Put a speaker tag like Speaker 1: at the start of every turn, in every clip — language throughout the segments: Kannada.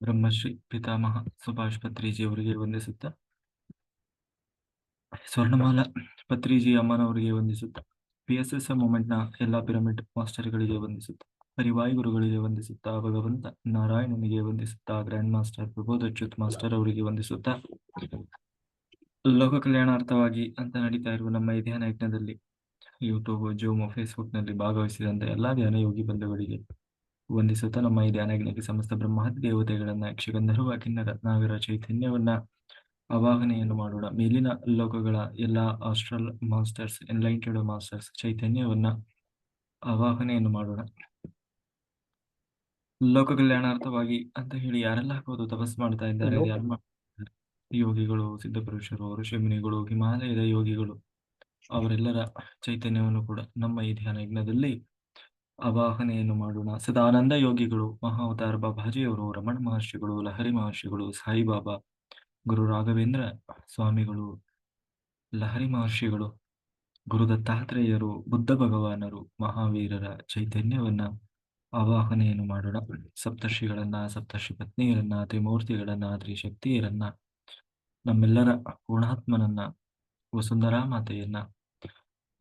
Speaker 1: ಬ್ರಹ್ಮಶ್ರೀ ಪಿತಾಮಹ ಸುಭಾಷ್ ಪತ್ರಿಜಿ ಅವರಿಗೆ ವಂದಿಸುತ್ತಾ. ಸ್ವರ್ಣಮಾಲಾ ಪತ್ರಿಜಿ ಅಮ್ಮನವರಿಗೆ ವಂದಿಸುತ್ತ. ಪಿ ಎಸ್ ಎಸ್ ಮೂಮೆಂಟ್ನ ಎಲ್ಲ ಪಿರಮಿಡ್ ಮಾಸ್ಟರ್ಗಳಿಗೆ ವಂದಿಸುತ್ತ. ಹರಿವಾಯು ಗುರುಗಳಿಗೆ ವಂದಿಸುತ್ತಾ. ಭಗವಂತ ನಾರಾಯಣನಿಗೆ ವಂದಿಸುತ್ತಾ. ಗ್ರ್ಯಾಂಡ್ ಮಾಸ್ಟರ್ ಪ್ರಬೋಧಚ್ಯುತ್ ಮಾಸ್ಟರ್ ಅವರಿಗೆ ವಂದಿಸುತ್ತಾ. ಲೋಕ ಕಲ್ಯಾಣಾರ್ಥವಾಗಿ ಅಂತ ನಡೀತಾ ಇರುವ ನಮ್ಮ ಈ ಧ್ಯಾನ ಯಜ್ಞದಲ್ಲಿ ಯೂಟ್ಯೂಬ್ ಜೂಮ್ ಫೇಸ್ಬುಕ್ನಲ್ಲಿ ಭಾಗವಹಿಸಿದಂತ ಎಲ್ಲಾ ಧ್ಯಾನ ಯೋಗಿ ಬಂಧುಗಳಿಗೆ ವಂದಿಸುತ್ತಾ ನಮ್ಮ ಈ ಸಮಸ್ತ ಬ್ರಹ್ಮಾದಿ ದೇವತೆಗಳನ್ನ ಯಕ್ಷಗಂಧರ್ವ ಕಿನ್ನರ ನಾಗರ ಚೈತನ್ಯವನ್ನ ಆವಾಹನೆಯನ್ನು ಮಾಡೋಣ. ಮೇಲಿನ ಲೋಕಗಳ ಎಲ್ಲಾ ಆಸ್ಟ್ರಲ್ ಮಾಸ್ಟರ್ಸ್ ಎನ್ಲೈಟೆಡ್ ಮಾಸ್ಟರ್ಸ್ ಚೈತನ್ಯವನ್ನ ಆವಾಹನೆಯನ್ನು ಮಾಡೋಣ. ಲೋಕ ಕಲ್ಯಾಣಾರ್ಥವಾಗಿ ಅಂತ ಹೇಳಿ ಯಾರೆಲ್ಲ ಹಾಕೋದು ತಪಸ್ ಮಾಡ್ತಾ ಇದ್ದಾರೆ ಯಾರು ಮಾಡ್ತಾ ಇದ್ದಾರೆ? ಯೋಗಿಗಳು ಸಿದ್ಧಪುರುಷರು ಋಷಿಮುನಿಗಳು ಹಿಮಾಲಯದ ಯೋಗಿಗಳು ಅವರೆಲ್ಲರ ಚೈತನ್ಯವನ್ನು ಕೂಡ ನಮ್ಮ ಈ ಧ್ಯಾನ ಯಜ್ಞದಲ್ಲಿ ಆವಾಹನೆಯನ್ನು ಮಾಡೋಣ. ಸದಾನಂದ ಯೋಗಿಗಳು, ಮಹಾವತಾರ ಬಾಬಾಜಿಯವರು ರಮಣ ಮಹರ್ಷಿಗಳು, ಲಹರಿ ಮಹರ್ಷಿಗಳು ಸಾಯಿಬಾಬಾ ಗುರು ರಾಘವೇಂದ್ರ ಸ್ವಾಮಿಗಳು, ಲಹರಿ ಮಹರ್ಷಿಗಳು, ಗುರು ದತ್ತಾತ್ರೇಯರು, ಬುದ್ಧ ಭಗವಾನರು, ಮಹಾವೀರರ ಚೈತನ್ಯವನ್ನ ಆವಾಹನೆಯನ್ನು ಮಾಡೋಣ. ಸಪ್ತರ್ಷಿಗಳನ್ನ, ಸಪ್ತರ್ಷಿ ಪತ್ನಿಯರನ್ನ, ತ್ರಿಮೂರ್ತಿಗಳನ್ನ, ತ್ರಿಶಕ್ತಿಯರನ್ನ, ನಮ್ಮೆಲ್ಲರ ಪೂರ್ಣಾತ್ಮನನ್ನ, ವಸುಂಧರಾ ಮಾತೆಯನ್ನ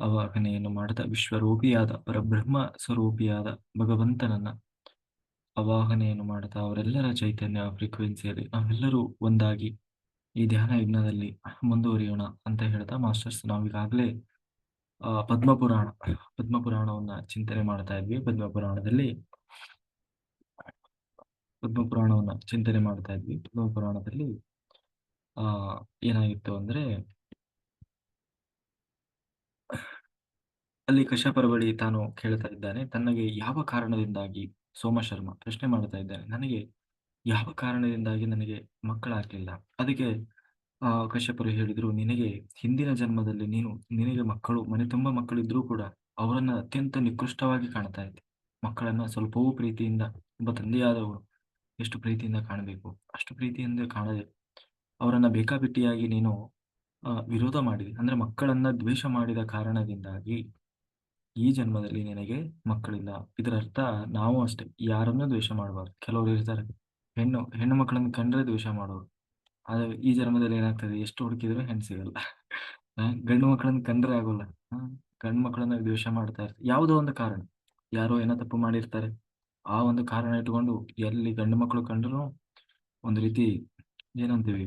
Speaker 1: ಆವಾಹನೆಯನ್ನು ಮಾಡುತ್ತಾ ವಿಶ್ವರೂಪಿಯಾದ ಪರಬ್ರಹ್ಮ ಸ್ವರೂಪಿಯಾದ ಭಗವಂತನನ್ನ ಅವಾಹನೆಯನ್ನು ಮಾಡುತ್ತಾ ಅವರೆಲ್ಲರ ಚೈತನ್ಯ ಫ್ರೀಕ್ವೆನ್ಸಿಯಲ್ಲಿ ನಾವೆಲ್ಲರೂ ಒಂದಾಗಿ ಈ ಧ್ಯಾನ ಯಜ್ಞದಲ್ಲಿ ಮುಂದುವರಿಯೋಣ ಅಂತ ಹೇಳ್ತಾ ಮಾಸ್ಟರ್ಸ್ ನಾವೀಗಾಗಲೇ, ಆ, ಪದ್ಮಪುರಾಣ, ಪದ್ಮಪುರಾಣವನ್ನ ಚಿಂತನೆ ಮಾಡ್ತಾ ಇದ್ವಿ. ಪದ್ಮಪುರಾಣದಲ್ಲಿ ಪದ್ಮಪುರಾಣವನ್ನ ಚಿಂತನೆ ಮಾಡ್ತಾ ಇದ್ವಿ. ಪದ್ಮಪುರಾಣದಲ್ಲಿ, ಆ, ಏನಾಗಿತ್ತು ಅಂದ್ರೆ ಅಲ್ಲಿ ಕಶ್ಯಪರ ಬಳಿ ತಾನು ಕೇಳ್ತಾ ಇದ್ದಾನೆ ತನಗೆ ಯಾವ ಕಾರಣದಿಂದಾಗಿ ಸೋಮಶರ್ಮ ಪ್ರಶ್ನೆ ಮಾಡ್ತಾ ಇದ್ದಾನೆ, ನನಗೆ ಯಾವ ಕಾರಣದಿಂದಾಗಿ ನನಗೆ ಮಕ್ಕಳಾಗ್ಲಿಲ್ಲ? ಅದಕ್ಕೆ, ಆ, ಕಶ್ಯಪರು ಹೇಳಿದ್ರು, ನಿನಗೆ ಹಿಂದಿನ ಜನ್ಮದಲ್ಲಿ ನೀನು, ನಿನಗೆ ಮಕ್ಕಳು, ಮನೆ ತುಂಬಾ ಮಕ್ಕಳಿದ್ರೂ ಕೂಡ ಅವರನ್ನ ಅತ್ಯಂತ ನಿಕೃಷ್ಟವಾಗಿ ಕಾಣ್ತಾ ಇದ್ದೆ. ಮಕ್ಕಳನ್ನ ಸ್ವಲ್ಪವೂ ಪ್ರೀತಿಯಿಂದ ಒಬ್ಬ ತಂದೆಯಾದವರು ಎಷ್ಟು ಪ್ರೀತಿಯಿಂದ ಕಾಣಬೇಕು? ಅಷ್ಟು ಪ್ರೀತಿಯಿಂದ ಕಾಣದೆ ಅವರನ್ನ ಬೇಕಾಬಿಟ್ಟಿಯಾಗಿ ನೀನು ವಿರೋಧ ಮಾಡಿದೆ. ಅಂದ್ರೆ ಮಕ್ಕಳನ್ನ ದ್ವೇಷ ಮಾಡಿದ ಕಾರಣದಿಂದಾಗಿ ಈ ಜನ್ಮದಲ್ಲಿ ನಿನಗೆ ಮಕ್ಕಳಿಲ್ಲ. ಇದರ ಅರ್ಥ ನಾವು ಅಷ್ಟೇ. ಯಾರನ್ನೂ ದ್ವೇಷ ಮಾಡಬಾರ್ದು. ಕೆಲವರು ಇರ್ತಾರೆ. ಹೆಣ್ಣು ಹೆಣ್ಣು ಮಕ್ಕಳನ್ನು ಕಂಡ್ರೆ ದ್ವೇಷ ಮಾಡೋರು. ಆದ್ರೆ ಈ ಜನ್ಮದಲ್ಲಿ ಏನಾಗ್ತದೆ? ಎಷ್ಟು ಹುಡುಕಿದ್ರು ಹೆಣ್ಣು ಸಿಗಲ್ಲ. ಗಂಡು ಮಕ್ಕಳನ್ನ ಕಂಡ್ರೆ ಆಗೋಲ್ಲ. ಗಂಡು ಮಕ್ಕಳನ್ನ ದ್ವೇಷ ಮಾಡ್ತಾ ಇರ್ತಾರೆ. ಯಾವುದೋ ಒಂದು ಕಾರಣ. ಯಾರೋ ಏನೋ ತಪ್ಪು ಮಾಡಿರ್ತಾರೆ. ಆ ಒಂದು ಕಾರಣ ಇಟ್ಕೊಂಡು ಎಲ್ಲಿ ಗಂಡು ಮಕ್ಕಳು ಕಂಡ್ರು ಒಂದು ರೀತಿ ಏನಂತೀವಿ?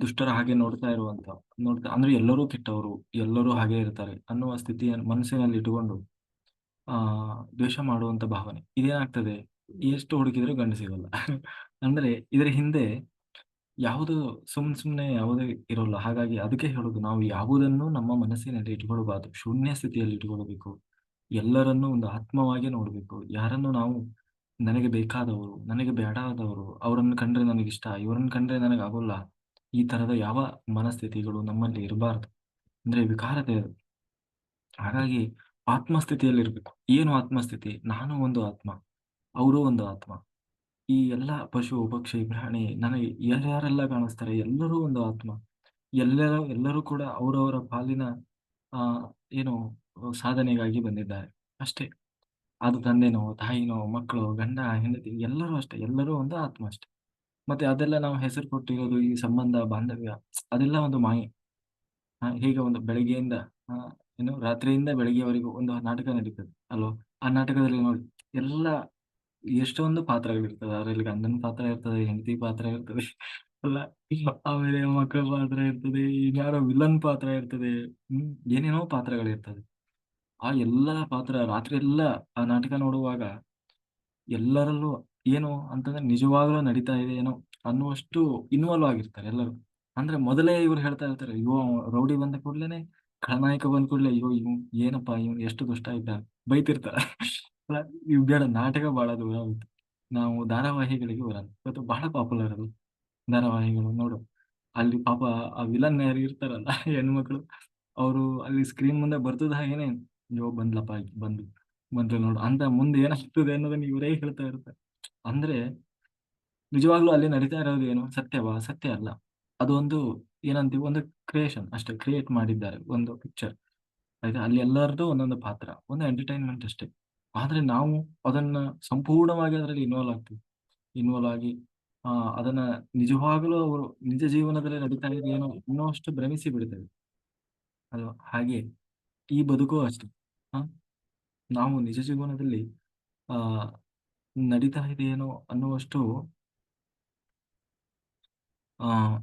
Speaker 1: ದುಷ್ಟರ ಹಾಗೆ ನೋಡ್ತಾ ಇರುವಂತ, ನೋಡ್ತಾ, ಅಂದ್ರೆ ಎಲ್ಲರೂ ಕೆಟ್ಟವರು, ಎಲ್ಲರೂ ಹಾಗೆ ಇರ್ತಾರೆ ಅನ್ನುವ ಸ್ಥಿತಿಯನ್ನು ಮನಸ್ಸಿನಲ್ಲಿ ಇಟ್ಟುಕೊಂಡು, ಆ, ದ್ವೇಷ ಮಾಡುವಂತ ಭಾವನೆ. ಇದೇನಾಗ್ತದೆ? ಎಷ್ಟು ಹುಡುಕಿದ್ರು ಗಂಡು ಸಿಗಲ್ಲ. ಅಂದ್ರೆ ಇದರ ಹಿಂದೆ ಯಾವುದು ಸುಮ್ ಸುಮ್ನೆ ಯಾವುದೇ ಇರೋಲ್ಲ. ಹಾಗಾಗಿ ಅದಕ್ಕೆ ಹೇಳೋದು, ನಾವು ಯಾವುದನ್ನು ನಮ್ಮ ಮನಸ್ಸಿನಲ್ಲಿ ಇಟ್ಕೊಳ್ಬಾರ್ದು. ಶೂನ್ಯ ಸ್ಥಿತಿಯಲ್ಲಿ ಇಟ್ಕೊಳ್ಬೇಕು. ಎಲ್ಲರನ್ನೂ ಒಂದು ಆತ್ಮವಾಗಿ ನೋಡ್ಬೇಕು. ಯಾರನ್ನು ನಾವು ನನಗೆ ಬೇಕಾದವರು, ನನಗೆ ಬೇಡಾದವರು, ಅವರನ್ನು ಕಂಡ್ರೆ ನನಗಿಷ್ಟ, ಇವರನ್ನು ಕಂಡ್ರೆ ನನಗೆ ಆಗೋಲ್ಲ ಈ ತರದ ಯಾವ ಮನಸ್ಥಿತಿಗಳು ನಮ್ಮಲ್ಲಿ ಇರಬಾರ್ದು. ಅಂದ್ರೆ ವಿಕಾರತೆ. ಹಾಗಾಗಿ ಆತ್ಮಸ್ಥಿತಿಯಲ್ಲಿ ಇರ್ಬೇಕು ಏನು ಆತ್ಮಸ್ಥಿತಿ? ನಾನು ಒಂದು ಆತ್ಮ, ಅವರು ಒಂದು ಆತ್ಮ. ಈ ಎಲ್ಲ ಪಶು, ಪಕ್ಷಿ, ಪ್ರಾಣಿ, ನನಗೆ ಯಾರ್ಯಾರೆಲ್ಲ ಕಾಣಿಸ್ತಾರೆ, ಎಲ್ಲರೂ ಒಂದು ಆತ್ಮ. ಎಲ್ಲರ, ಎಲ್ಲರೂ ಕೂಡ ಅವರವರ ಪಾಲಿನ, ಆ, ಏನು ಸಾಧನೆಗಾಗಿ ಬಂದಿದ್ದಾರೆ. ಅಷ್ಟೇ. ಅದು ತಂದೆನೋ, ತಾಯಿನೋ, ಮಕ್ಕಳು, ಗಂಡ, ಹೆಂಡತಿ, ಎಲ್ಲರೂ ಅಷ್ಟೇ. ಎಲ್ಲರೂ ಒಂದು ಆತ್ಮ ಅಷ್ಟೇ. ಮತ್ತೆ ಅದೆಲ್ಲ ನಾವು ಹೆಸರು ಕೊಟ್ಟಿರೋದು ಈ ಸಂಬಂಧ, ಬಾಂಧವ್ಯ, ಅದೆಲ್ಲ ಒಂದು ಮಾಯೆ. ಹೀಗೆ ಒಂದು ಬೆಳಗ್ಗೆಯಿಂದ ಏನು ರಾತ್ರಿಯಿಂದ ಬೆಳಗ್ಗೆವರೆಗೂ ಒಂದು ನಾಟಕ ನಡೀತದೆ, ಅಲ್ವಾ? ಆ ನಾಟಕದಲ್ಲಿ ನೋಡಿ, ಎಲ್ಲ ಎಷ್ಟೊಂದು ಪಾತ್ರಗಳಿರ್ತದೆ ಅದರಲ್ಲಿ ಗಂಡನ ಪಾತ್ರ ಇರ್ತದೆ, ಹೆಂಡತಿ ಪಾತ್ರ ಇರ್ತದೆ, ಅಲ್ಲ, ಆಮೇಲೆ ಮಕ್ಕಳ ಪಾತ್ರ ಇರ್ತದೆ, ಇನ್ಯಾರೋ ವಿಲನ್ ಪಾತ್ರ ಇರ್ತದೆ, ಹ್ಮ್, ಏನೇನೋ ಪಾತ್ರಗಳಿರ್ತದೆ ಆ ಎಲ್ಲಾ ಪಾತ್ರ, ರಾತ್ರಿ ಎಲ್ಲ ಆ ನಾಟಕ ನೋಡುವಾಗ ಎಲ್ಲರಲ್ಲೂ ಏನು ಅಂತಂದ್ರೆ ನಿಜವಾಗ್ಲೂ ನಡೀತಾ ಇದೆ ಏನೋ ಅನ್ನುವಷ್ಟು ಇನ್ವಾಲ್ವ್ ಆಗಿರ್ತಾರೆ ಎಲ್ಲರೂ. ಅಂದ್ರೆ ಮೊದಲೇ ಇವ್ರು ಹೇಳ್ತಾ ಇರ್ತಾರೆ ಅಯ್ಯೋ ರೌಡಿ ಬಂದ ಕೂಡ್ಲೇನೆ, ಖಳನಾಯಕ ಬಂದ ಕೂಡ್ಲೆ ಅಯ್ಯೋ ಇವ್ ಏನಪ್ಪ ಇವ್ ಎಷ್ಟು ದುಷ್ಟ ಇದ್ದ? ಬೈತಿರ್ತಾರೆ. ಇವ್ ಬೇಡ, ನಾಟಕ ಬಹಳ ದೂರ ನಾವು ಧಾರಾವಾಹಿಗಳಿಗೆ ಬರೋಣ ಇವತ್ತು ಬಹಳ ಪಾಪ್ಯುಲರ್ ಅದು. ಧಾರಾವಾಹಿಗಳು ನೋಡು. ಅಲ್ಲಿ ಪಾಪ ಆ ವಿಲನ್ ಯಾರು ಇರ್ತಾರಲ್ಲ, ಹೆಣ್ಮಕ್ಳು, ಅವರು ಅಲ್ಲಿ ಸ್ಕ್ರೀನ್ ಮುಂದೆ ಬರ್ತದ ಹಾಗೇನೆ, ಅಯ್ಯೋ, ಬಂದ್ಲಪ್ಪ ಬಂದ್ ಬಂದು ಬಂದ್ರು ನೋಡು, ಅಂತ ಮುಂದೆ ಏನಾಗ್ತದೆ ಅನ್ನೋದನ್ನ ಇವರೇ ಹೇಳ್ತಾ ಇರ್ತಾರೆ. ಅಂದ್ರೆ ನಿಜವಾಗ್ಲೂ ಅಲ್ಲಿ ನಡೀತಾ ಇರೋದು ಏನು? ಸತ್ಯವಾ? ಸತ್ಯ ಅಲ್ಲ. ಅದೊಂದು ಏನಂತೀವಿ? ಒಂದು ಕ್ರಿಯೇಷನ್ ಅಷ್ಟೇ. ಕ್ರಿಯೇಟ್ ಮಾಡಿದ್ದಾರೆ. ಒಂದು ಪಿಕ್ಚರ್ ಆಯ್ತಾ? ಅಲ್ಲಿ ಎಲ್ಲರದ್ದು ಒಂದೊಂದು ಪಾತ್ರ. ಒಂದು ಎಂಟರ್ಟೈನ್ಮೆಂಟ್ ಅಷ್ಟೇ. ಆದ್ರೆ ನಾವು ಅದನ್ನ ಸಂಪೂರ್ಣವಾಗಿ ಅದರಲ್ಲಿ ಇನ್ವಾಲ್ವ್ ಆಗ್ತೀವಿ. ಇನ್ವಾಲ್ವ್ ಆಗಿ ಆ, ಅದನ್ನ ನಿಜವಾಗಲೂ ಅವರು ನಿಜ ಜೀವನದಲ್ಲಿ ನಡೀತಾ ಇದೆ ಏನೋ ಇನ್ನೂ ಅಷ್ಟು ಭ್ರಮಿಸಿ ಬಿಡ್ತೇವೆ. ಅಲ್ವಾ ಹಾಗೆ ಈ ಬದುಕು ಅಷ್ಟೇ. ನಾವು ನಿಜ ಜೀವನದಲ್ಲಿ ಆ ನಡೀತಾ ಇದೆಯೇನೋ ಅನ್ನುವಷ್ಟು, ಆ,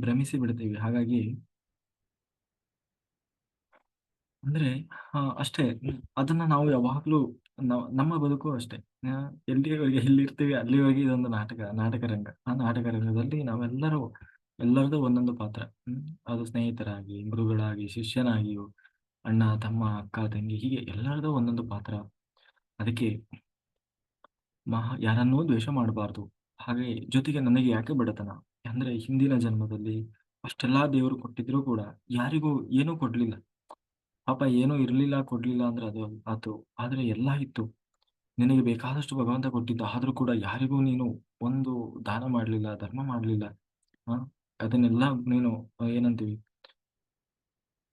Speaker 1: ಭ್ರಮಿಸಿ ಬಿಡ್ತೀವಿ. ಹಾಗಾಗಿ ಅಂದ್ರೆ ಅಷ್ಟೇ. ಅದನ್ನ ನಾವು ಯಾವಾಗ್ಲೂ ನಮ್ಮ ಬದುಕು ಅಷ್ಟೇ. ಎಲ್ಲಿವರೆಗೆ ಎಲ್ಲಿರ್ತೀವಿ ಅಲ್ಲಿವರೆಗೆ ಇದೊಂದು ನಾಟಕ ನಾಟಕ ರಂಗ ಆ ನಾಟಕ ರಂಗದಲ್ಲಿ ನಾವೆಲ್ಲರೂ ಎಲ್ಲರದು ಒಂದೊಂದು ಪಾತ್ರ. ಅದು ಸ್ನೇಹಿತರಾಗಿ, ಗುರುಗಳಾಗಿ, ಶಿಷ್ಯನಾಗಿಯೂ, ಅಣ್ಣ, ತಮ್ಮ, ಅಕ್ಕ, ತಂಗಿ, ಹೀಗೆ ಎಲ್ಲರದು ಒಂದೊಂದು ಪಾತ್ರ. ಅದಕ್ಕೆ ಮಹಾ ಯಾರನ್ನೂ ದ್ವೇಷ ಮಾಡಬಾರ್ದು. ಹಾಗೆ ಜೊತೆಗೆ ನನಗೆ ಯಾಕೆ ಬಡತನ? ಅಂದ್ರೆ ಹಿಂದಿನ ಜನ್ಮದಲ್ಲಿ ಅಷ್ಟೆಲ್ಲಾ ದೇವರು ಕೊಟ್ಟಿದ್ರು ಕೂಡ ಯಾರಿಗೂ ಏನೂ ಕೊಡ್ಲಿಲ್ಲ. ಪಾಪ ಏನೂ ಇರ್ಲಿಲ್ಲ, ಕೊಡ್ಲಿಲ್ಲ ಅಂದ್ರೆ ಅದು ಆತು. ಆದ್ರೆ ಎಲ್ಲ ಇತ್ತು. ನಿನಗೆ ಬೇಕಾದಷ್ಟು ಭಗವಂತ ಕೊಟ್ಟಿದ್ದ. ಆದ್ರೂ ಕೂಡ ಯಾರಿಗೂ ನೀನು ಒಂದು ದಾನ ಮಾಡ್ಲಿಲ್ಲ, ಧರ್ಮ ಮಾಡ್ಲಿಲ್ಲ, ಹಾ? ಅದನ್ನೆಲ್ಲ ನೀನು ಏನಂತೀವಿ?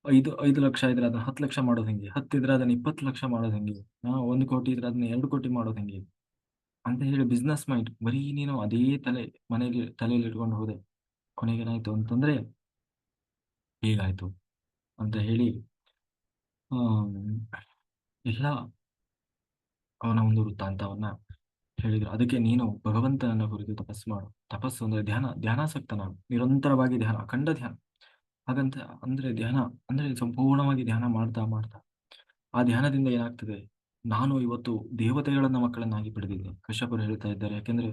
Speaker 1: ಐದು ಐದು ಲಕ್ಷ ಇದ್ರೆ ಅದನ್ನ ಹತ್ತು ಲಕ್ಷ ಮಾಡೋದು ಹೆಂಗೆ? ಹತ್ತಿದ್ರೆ ಅದನ್ನ ಇಪ್ಪತ್ತು ಲಕ್ಷ ಮಾಡೋದು ಹೆಂಗೆ? ಒಂದು ಕೋಟಿ ಇದ್ರೆ ಅದನ್ನ ಎರಡು ಕೋಟಿ ಮಾಡೋದು ಹೆಂಗೆ? ಅಂತ ಹೇಳಿ ಬಿಸ್ನೆಸ್ ಮೈಂಡ್ ಬರೀ ನೀನು ಅದೇ ತಲೆ ಮನೆಯಲ್ಲಿ ತಲೆಯಲ್ಲಿ ಇಟ್ಕೊಂಡು ಹೋದೆ. ಕೊನೆಗೇನಾಯ್ತು ಅಂತಂದ್ರೆ ಹೀಗಾಯ್ತು ಅಂತ ಹೇಳಿ ಎಲ್ಲ ಅವನ ಒಂದು ವೃತ್ತಾಂತವನ್ನ ಹೇಳಿದ್ರು. ಅದಕ್ಕೆ ನೀನು ಭಗವಂತನನ್ನ ಕುರಿತು ತಪಸ್ಸು ಮಾಡು. ತಪಸ್ಸು ಅಂದ್ರೆ ಧ್ಯಾನ ಧ್ಯಾನಾಸಕ್ತನಾಗು ನಿರಂತರವಾಗಿ ಧ್ಯಾನ, ಅಖಂಡ ಧ್ಯಾನ. ಹಾಗಂತ ಅಂದ್ರೆ ಧ್ಯಾನ, ಅಂದ್ರೆ ಸಂಪೂರ್ಣವಾಗಿ ಧ್ಯಾನ ಮಾಡ್ತಾ ಮಾಡ್ತಾ ಆ ಧ್ಯಾನದಿಂದ ಏನಾಗ್ತದೆ? ನಾನು ಇವತ್ತು ದೇವತೆಗಳನ್ನ ಮಕ್ಕಳನ್ನಾಗಿ ಪಡೆದಿದ್ದೆ. ಕಶ್ಯಪರು ಹೇಳ್ತಾ ಇದ್ದಾರೆ. ಯಾಕೆಂದ್ರೆ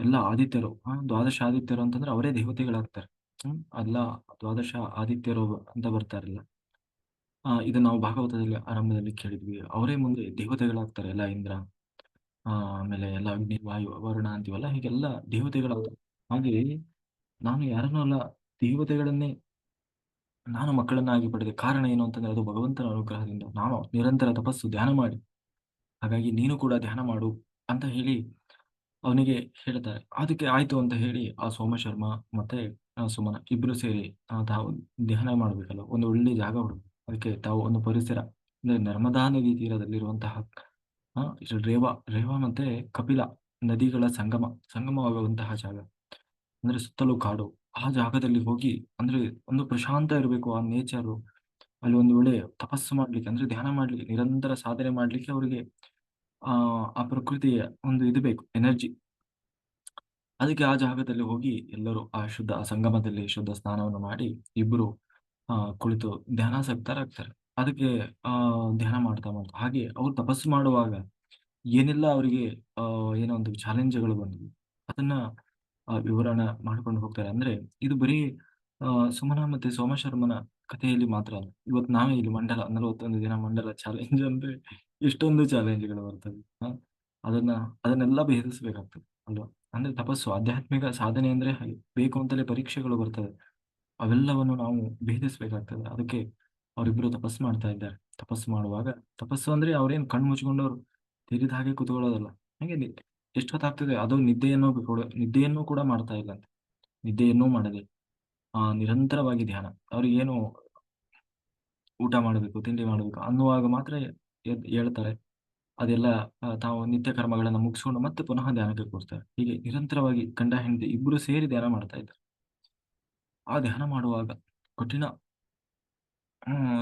Speaker 1: ಎಲ್ಲ ಆದಿತ್ಯರು, ಆ, ದ್ವಾದಶ ಆದಿತ್ಯರು ಅಂತಂದ್ರೆ ಅವರೇ ದೇವತೆಗಳಾಗ್ತಾರೆ. ಹ್ಮ್, ಅಲ್ಲ ದ್ವಾದಶ ಆದಿತ್ಯರು ಅಂತ ಬರ್ತಾರಲ್ಲ. ಆ, ಇದು ನಾವು ಭಾಗವತದಲ್ಲಿ ಆರಂಭದಲ್ಲಿ ಕೇಳಿದ್ವಿ. ಅವರೇ ಮುಂದೆ ದೇವತೆಗಳಾಗ್ತಾರೆ. ಎಲ್ಲ ಇಂದ್ರ ಆಮೇಲೆ ಎಲ್ಲ ಅಗ್ನಿ, ವಾಯು, ವರುಣ ಅಂತೀವಲ್ಲ, ಹೀಗೆಲ್ಲ ದೇವತೆಗಳಾಗ್ತಾರೆ. ಹಾಗೆ ನಾನು ಯಾರನ್ನೂ ಅಲ್ಲ, ದೇವತೆಗಳನ್ನೇ ನಾನು ಮಕ್ಕಳನ್ನಾಗಿ ಪಡೆದ. ಕಾರಣ ಏನು ಅಂತಂದ್ರೆ ಅದು ಭಗವಂತನ ಅನುಗ್ರಹದಿಂದ. ನಾನು ನಿರಂತರ ತಪಸ್ಸು, ಧ್ಯಾನ ಮಾಡಿ. ಹಾಗಾಗಿ ನೀನು ಕೂಡ ಧ್ಯಾನ ಮಾಡು ಅಂತ ಹೇಳಿ ಅವನಿಗೆ ಹೇಳ್ತಾರೆ. ಅದಕ್ಕೆ ಆಯ್ತು ಅಂತ ಹೇಳಿ ಆ ಸೋಮಶರ್ಮ ಮತ್ತೆ, ಆ ಸುಮನ ಇಬ್ರು ಸೇರಿ ತಾವು ಧ್ಯಾನ ಮಾಡ್ಬೇಕಲ್ಲ ಒಂದು ಒಳ್ಳೆ ಜಾಗ ಹುಡುಕ್ಬೇಕು. ಅದಕ್ಕೆ ತಾವು ಒಂದು ಪರಿಸರ, ಅಂದ್ರೆ ನರ್ಮದಾ ನದಿ ತೀರದಲ್ಲಿರುವಂತಹ ರೇವಾ ರೇವಾ ಮತ್ತೆ ಕಪಿಲ ನದಿಗಳ ಸಂಗಮ, ಸಂಗಮವಾಗುವಂತಹ ಜಾಗ. ಅಂದ್ರೆ ಸುತ್ತಲೂ ಕಾಡು. ಆ ಜಾಗದಲ್ಲಿ ಹೋಗಿ, ಅಂದ್ರೆ ಒಂದು ಪ್ರಶಾಂತ ಇರಬೇಕು ಆ ನೇಚರು. ಅಲ್ಲಿ ಒಂದು ಒಳ್ಳೆ ತಪಸ್ಸು ಮಾಡ್ಲಿಕ್ಕೆ, ಅಂದ್ರೆ ಧ್ಯಾನ ಮಾಡ್ಲಿಕ್ಕೆ, ನಿರಂತರ ಸಾಧನೆ ಮಾಡ್ಲಿಕ್ಕೆ ಅವರಿಗೆ ಆ ಪ್ರಕೃತಿಯ ಒಂದು ಇದು ಬೇಕು, ಎನರ್ಜಿ. ಅದಕ್ಕೆ ಆ ಜಾಗದಲ್ಲಿ ಹೋಗಿ ಎಲ್ಲರೂ ಆ ಶುದ್ಧ, ಆ ಸಂಗಮದಲ್ಲಿ ಶುದ್ಧ ಸ್ನಾನವನ್ನು ಮಾಡಿ ಇಬ್ರು, ಆ, ಕುಳಿತು ಧ್ಯಾನಾಸಕ್ತರಾಗ್ತಾರೆ. ಅದಕ್ಕೆ, ಆ, ಧ್ಯಾನ ಮಾಡ್ತಾ ಮಾಡ್ತಾ, ಹಾಗೆ ಅವ್ರು ತಪಸ್ಸು ಮಾಡುವಾಗ ಏನೆಲ್ಲ ಅವರಿಗೆ ಏನೋ ಒಂದು ಚಾಲೆಂಜ್ಗಳು ಬಂದವು, ಅದನ್ನ ವಿವರಣೆ ಮಾಡ್ಕೊಂಡು ಹೋಗ್ತಾರೆ. ಅಂದ್ರೆ ಇದು ಬರೀ ಸುಮನ ಮತ್ತೆ ಸೋಮಶರ್ಮನ ಕಥೆಯಲ್ಲಿ ಮಾತ್ರ ಅಲ್ಲ, ಇವತ್ತು ನಾವೇ ಇಲ್ಲಿ ಮಂಡಲ, ನಲವತ್ತೊಂದು ದಿನ ಮಂಡಲ ಚಾಲೆಂಜ್ ಅಂದ್ರೆ ಎಷ್ಟೊಂದು ಚಾಲೆಂಜ್ಗಳು ಬರ್ತವೆ. ಅದನ್ನ, ಅದನ್ನೆಲ್ಲ ಭೇದಿಸ್ಬೇಕಾಗ್ತದೆ. ಅಲ್ವಾ? ಅಂದ್ರೆ ತಪಸ್ಸು, ಆಧ್ಯಾತ್ಮಿಕ ಸಾಧನೆ ಅಂದ್ರೆ ಬೇಕು ಅಂತಲೇ ಪರೀಕ್ಷೆಗಳು ಬರ್ತವೆ. ಅವೆಲ್ಲವನ್ನು ನಾವು ಭೇದಿಸ್ಬೇಕಾಗ್ತದೆ. ಅದಕ್ಕೆ ಅವರಿಬ್ರು ತಪಸ್ಸು ಮಾಡ್ತಾ ಇದ್ದಾರೆ. ತಪಸ್ಸು ಮಾಡುವಾಗ, ತಪಸ್ಸು ಅಂದ್ರೆ ಅವ್ರೇನ್ ಕಣ್ಣು ಮುಚ್ಕೊಂಡವ್ರು ತೆರೆದ ಹಾಗೆ ಕುತ್ಕೊಳ್ಳೋದಲ್ಲ. ಹಾಗೆ ಎಷ್ಟೊತ್ತಾಗ್ತದೆ, ಅದು ನಿದ್ದೆಯನ್ನು ಕೂಡ ನಿದ್ದೆಯನ್ನು ಕೂಡ ಮಾಡ್ತಾ ಇಲ್ಲ ಅಂತ. ನಿದ್ದೆಯನ್ನೂ ಮಾಡದೆ, ಆ, ನಿರಂತರವಾಗಿ ಧ್ಯಾನ. ಅವ್ರಿಗೇನು ಊಟ ಮಾಡಬೇಕು, ತಿಂಡಿ ಮಾಡಬೇಕು ಅನ್ನುವಾಗ ಮಾತ್ರ ಹೇಳ್ತಾರೆ. ಅದೆಲ್ಲ ತಾವು ನಿತ್ಯ ಕರ್ಮಗಳನ್ನು ಮುಗಿಸ್ಕೊಂಡು ಮತ್ತೆ ಪುನಃ ಧ್ಯಾನಕ್ಕೆ ಕೂರ್ತಾರೆ. ಹೀಗೆ ನಿರಂತರವಾಗಿ ಗಂಡ ಹೆಂಡತಿ ಇಬ್ರು ಸೇರಿ ಧ್ಯಾನ ಮಾಡ್ತಾ ಇದ್ದಾರೆ. ಆ ಧ್ಯಾನ ಮಾಡುವಾಗ ಕಠಿಣ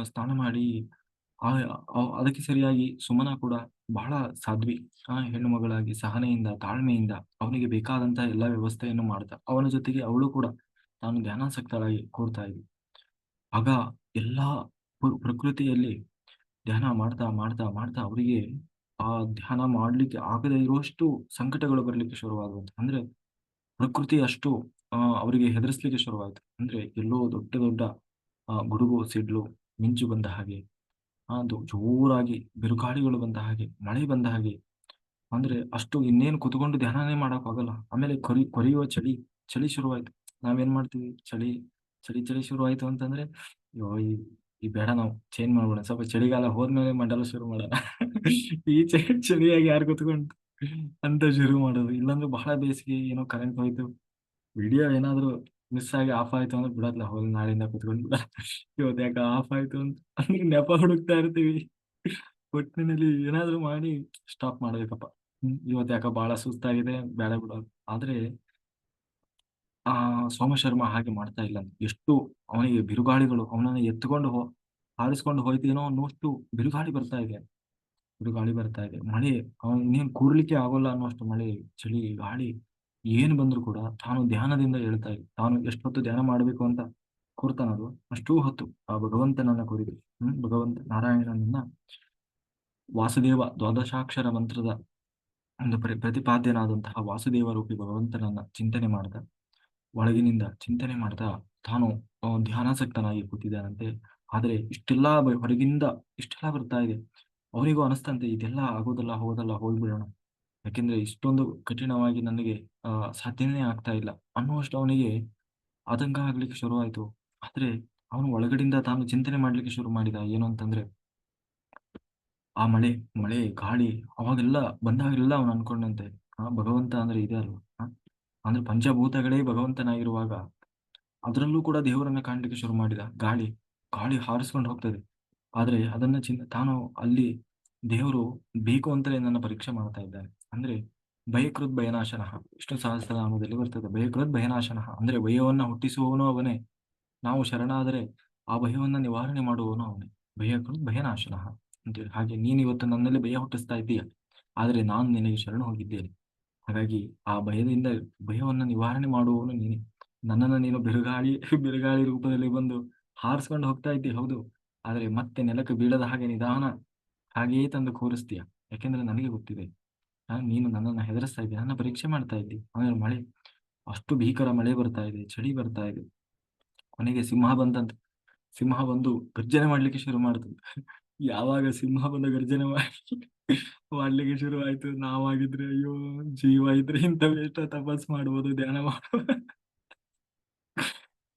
Speaker 1: ಸ್ನಾನ ಮಾಡಿ ಅದಕ್ಕೆ ಸರಿಯಾಗಿ ಸುಮನ ಕೂಡ ಬಹಳ ಸಾಧ್ವಿ. ಆ ಹೆಣ್ಣು ಮಗಳಾಗಿ ಸಹನೆಯಿಂದ, ತಾಳ್ಮೆಯಿಂದ ಅವನಿಗೆ ಬೇಕಾದಂತಹ ಎಲ್ಲಾ ವ್ಯವಸ್ಥೆಯನ್ನು ಮಾಡ್ತಾ, ಅವನ ಜೊತೆಗೆ ಅವಳು ಕೂಡ ತಾನು ಧ್ಯಾನಾಸಕ್ತರಾಗಿ ಕೂರ್ತಾ ಇದ್ವಿ ಆಗ ಎಲ್ಲಾ ಪ್ರ- ಪ್ರಕೃತಿಯಲ್ಲಿ ಧ್ಯಾನ ಮಾಡ್ತಾ ಮಾಡ್ತಾ ಮಾಡ್ತಾ ಅವರಿಗೆ ಆ ಧ್ಯಾನ ಮಾಡ್ಲಿಕ್ಕೆ ಆಗದೇ ಇರುವಷ್ಟು ಸಂಕಟಗಳು ಬರಲಿಕ್ಕೆ ಶುರುವಾಗುವಂತ, ಅಂದ್ರೆ ಪ್ರಕೃತಿ ಅಷ್ಟು ಅವರಿಗೆ ಹೆದರಿಸ್ಲಿಕ್ಕೆ ಶುರುವಾಯಿತು. ಅಂದ್ರೆ ಎಲ್ಲೋ ದೊಡ್ಡ ದೊಡ್ಡ ಗುಡುಗು, ಸಿಡ್ಲು ಮಿಂಚು ಬಂದ ಹಾಗೆ ಅದು ಜೋರಾಗಿ ಬಿರುಗಾಳಿಗಳು ಬಂದ ಹಾಗೆ, ಮಳೆ ಬಂದ ಹಾಗೆ, ಅಂದ್ರೆ ಅಷ್ಟು ಇನ್ನೇನು ಕುತ್ಕೊಂಡು ಧ್ಯಾನನೇ ಮಾಡಕ್ ಆಗಲ್ಲ. ಆಮೇಲೆ ಕೊರಿ ಕೊರೆಯುವ ಚಳಿ ಚಳಿ ಶುರುವಾಯ್ತು. ನಾವೇನ್ ಮಾಡ್ತೀವಿ? ಚಳಿ ಚಳಿ ಚಳಿ ಶುರುವಾಯ್ತು ಅಂತಂದ್ರೆ, ಅಯ್ಯೋ ಈ ಬೇಡ ನಾವು ಚೇಂಜ್ ಮಾಡ್ಬೋಣ ಸ್ವಲ್ಪ ಚಳಿಗಾಲ ಹೋದ್ಮೇಲೆ ಮಂಡಲ ಶುರು ಮಾಡೋಣ. ಈ ಚಳಿ ಚಳಿಯಾಗಿ ಯಾರು ಕುತ್ಕೊಂಡು ಅಂತ ಶುರು ಮಾಡೋದು. ಇಲ್ಲಾಂದ್ರೆ ಬಹಳ ಬೇಸಿಗೆ ಏನೋ ಕರೆಂಟ್ ಹೋಯ್ತು. ವಿಡಿಯೋ ಏನಾದ್ರು ಮಿಸ್ ಆಗಿ ಆಫ್ ಆಯ್ತು ಅಂದ್ರೆ ಬಿಡತ್ಲ ಹೋಗಿ ನಾಳಿಂದ ಕುತ್ಕೊಂಡು ಬಿಡ ಇವತ್ತು ಯಾಕೆ ಆಫ್ ಆಯ್ತು ಅಂತ. ಅಂದ್ರೆ ನೆಪ ಹುಡುಕ್ತಾ ಇರ್ತೀವಿ. ಒಟ್ಟಿನಲ್ಲಿ ಏನಾದ್ರು ಮಾಡಿ ಸ್ಟಾಪ್ ಮಾಡ್ಬೇಕಪ್ಪ. ಇವತ್ತು ಯಾಕೆ ಬಹಳ ಸುಸ್ತಾಗಿದೆ. ಬೇಡ ಬಿಡೋದು ಆದ್ರೆ ಆ ಸೋಮಶರ್ಮ ಹಾಗೆ ಮಾಡ್ತಾ ಇಲ್ಲ. ಎಷ್ಟು ಅವನಿಗೆ ಬಿರುಗಾಳಿಗಳು, ಅವನನ್ನು ಎತ್ತುಕೊಂಡು ಹೋ, ಹಾರಿಸ್ಕೊಂಡು ಹೋಯ್ತೇನೋ ಅನ್ನೋಷ್ಟು ಬಿರುಗಾಳಿ ಬರ್ತಾ ಇದೆ. ಬಿರುಗಾಳಿ ಬರ್ತಾ ಇದೆ. ಮಳೆ ಅವನು ಇನ್ನೇನು ಕೂರ್ಲಿಕ್ಕೆ ಆಗೋಲ್ಲ ಅನ್ನೋಷ್ಟು ಮಳೆ, ಚಳಿ, ಗಾಳಿ, ಏನು ಬಂದ್ರು ಕೂಡ ತಾನು ಧ್ಯಾನದಿಂದ ಹೇಳ್ತಾ ಇದ್ದೆ ತಾನು ಎಷ್ಟೊತ್ತು ಧ್ಯಾನ ಮಾಡಬೇಕು ಅಂತ ಕೂರ್ತಾನದು ಅಷ್ಟೂ ಹೊತ್ತು ಆ ಭಗವಂತನನ್ನ ಕುರಿತು ಹ್ಮ್, ಭಗವಂತ ನಾರಾಯಣನನ್ನ ವಾಸುದೇವ ದ್ವಾದಶಾಕ್ಷರ ಮಂತ್ರದ ಒಂದು ಪ್ರ ಪ್ರತಿಪಾದ್ಯನಾದಂತಹ ವಾಸುದೇವ ರೂಪಿ ಭಗವಂತನನ್ನ ಚಿಂತನೆ ಮಾಡ್ತಾ ಒಳಗಿನಿಂದ ಚಿಂತನೆ ಮಾಡ್ತಾ ತಾನು ಧ್ಯಾನಾಸಕ್ತನಾಗಿ ಕೂತಿದ್ದಾನಂತೆ. ಆದ್ರೆ ಇಷ್ಟೆಲ್ಲಾ ಹೊರಗಿಂದ ಇಷ್ಟೆಲ್ಲ ಬರ್ತಾ ಇದೆ. ಅವರಿಗೂ ಅನಿಸ್ತಂತೆ, ಇದೆಲ್ಲ ಆಗೋದಲ್ಲ, ಹೋಗೋದಲ್ಲ, ಹೋಗ್ಬಿಡೋಣ. ಯಾಕೆಂದ್ರೆ ಇಷ್ಟೊಂದು ಕಠಿಣವಾಗಿ ನನಗೆ ಸಾಧ್ಯನೇ ಆಗ್ತಾ ಇಲ್ಲ. ಅನ್ನುವಷ್ಟು ಅವನಿಗೆ ಆತಂಕ ಆಗ್ಲಿಕ್ಕೆ ಶುರುವಾಯಿತು. ಆದ್ರೆ ಅವನು ಒಳಗಡೆಯಿಂದ ತಾನು ಚಿಂತನೆ ಮಾಡ್ಲಿಕ್ಕೆ ಶುರು ಮಾಡಿದ ಏನು ಅಂತಂದ್ರೆ, ಆ ಮಳೆ ಮಳೆ, ಗಾಳಿ, ಅವಾಗೆಲ್ಲ ಬಂದಾಗೆಲ್ಲ ಅವನು ಅನ್ಕೊಂಡಂತೆ. ಭಗವಂತ ಅಂದ್ರೆ ಇದೆ ಅಲ್ವಾ? ಅಂದ್ರೆ ಪಂಚಭೂತಗಳೇ ಭಗವಂತನಾಗಿರುವಾಗ ಅದರಲ್ಲೂ ಕೂಡ ದೇವರನ್ನ ಕಾಣಲಿಕ್ಕೆ ಶುರು ಮಾಡಿದ. ಗಾಳಿ ಗಾಳಿ ಹಾರಿಸ್ಕೊಂಡು ಹೋಗ್ತದೆ. ಆದ್ರೆ ಅದನ್ನ ಚಿನ್ನ ತಾನು ಅಲ್ಲಿ ದೇವರು ಬೇಕು ಅಂತಲೇ ನನ್ನ ಪರೀಕ್ಷೆ ಮಾಡ್ತಾ ಇದ್ದಾನೆ ಅಂದ್ರೆ ಭಯಕೃತ್ ಭಯನಾಶನಃ. ವಿಷ್ಣು ಸಹಸ್ರನಾಮದಲ್ಲಿ ಬರ್ತದೆ. ಭಯಕೃತ್ ಭಯನಾಶನ. ಅಂದ್ರೆ ಭಯವನ್ನ ಹುಟ್ಟಿಸುವವನು ಅವನೇ. ನಾವು ಶರಣಾದರೆ ಆ ಭಯವನ್ನ ನಿವಾರಣೆ ಮಾಡುವವನು ಅವನೇ. ಭಯಕೃತ್ ಭಯನಾಶನಃ. ಅಂತೇಳಿ ಹಾಗೆ ನೀನು ಇವತ್ತು ನನ್ನಲ್ಲಿ ಭಯ ಹುಟ್ಟಿಸ್ತಾ ಇದ್ದೀಯ. ಆದ್ರೆ ನಾನು ನಿನಗೆ ಶರಣ ಹೋಗಿದ್ದೇನೆ. ಹಾಗಾಗಿ ಆ ಭಯದಿಂದ, ಭಯವನ್ನ ನಿವಾರಣೆ ಮಾಡುವವನು ನೀನೆ. ನನ್ನನ್ನು ನೀನು ಬಿರುಗಾಳಿ ಬಿರುಗಾಳಿ ರೂಪದಲ್ಲಿ ಬಂದು ಹಾರಿಸ್ಕೊಂಡು ಹೋಗ್ತಾ ಇದ್ದಿ, ಹೌದು. ಆದ್ರೆ ಮತ್ತೆ ನೆಲಕ್ಕೆ ಬೀಳದ ಹಾಗೆ ನಿಧಾನ ಹಾಗೆಯೇ ತಂದು ಕೂರಿಸ್ತೀಯ. ಯಾಕೆಂದ್ರೆ ನನಗೆ ಗೊತ್ತಿದೆ ನೀನು ನನ್ನನ್ನು ಹೆದರಿಸ್ತಾ ಇದ್ದೆ, ನನ್ನ ಪರೀಕ್ಷೆ ಮಾಡ್ತಾ ಇದ್ದಿ. ಆಮೇಲೆ ಮಳೆ, ಅಷ್ಟು ಭೀಕರ ಮಳೆ ಬರ್ತಾ ಇದೆ, ಚಳಿ ಬರ್ತಾ ಇದೆ. ಕೊನೆಗೆ ಸಿಂಹ ಬಂದಂತ, ಸಿಂಹ ಬಂದು ಗರ್ಜನೆ ಮಾಡ್ಲಿಕ್ಕೆ ಶುರು ಮಾಡ್ತದೆ. ಯಾವಾಗ ಸಿಂಹ ಬಂದ ಗರ್ಜನೆ ಮಾಡಿ, ಮಾಡ್ಲಿಕ್ಕೆ ಶುರು ಆಯ್ತು ನಾವಾಗಿದ್ರೆ ಅಯ್ಯೋ, ಜೀವ ಇದ್ರೆ ಇಂಥವ್ ಎಷ್ಟ ತಪಸ್ ಮಾಡ್ಬೋದು, ಧ್ಯಾನ ಮಾಡ್ಬೋದು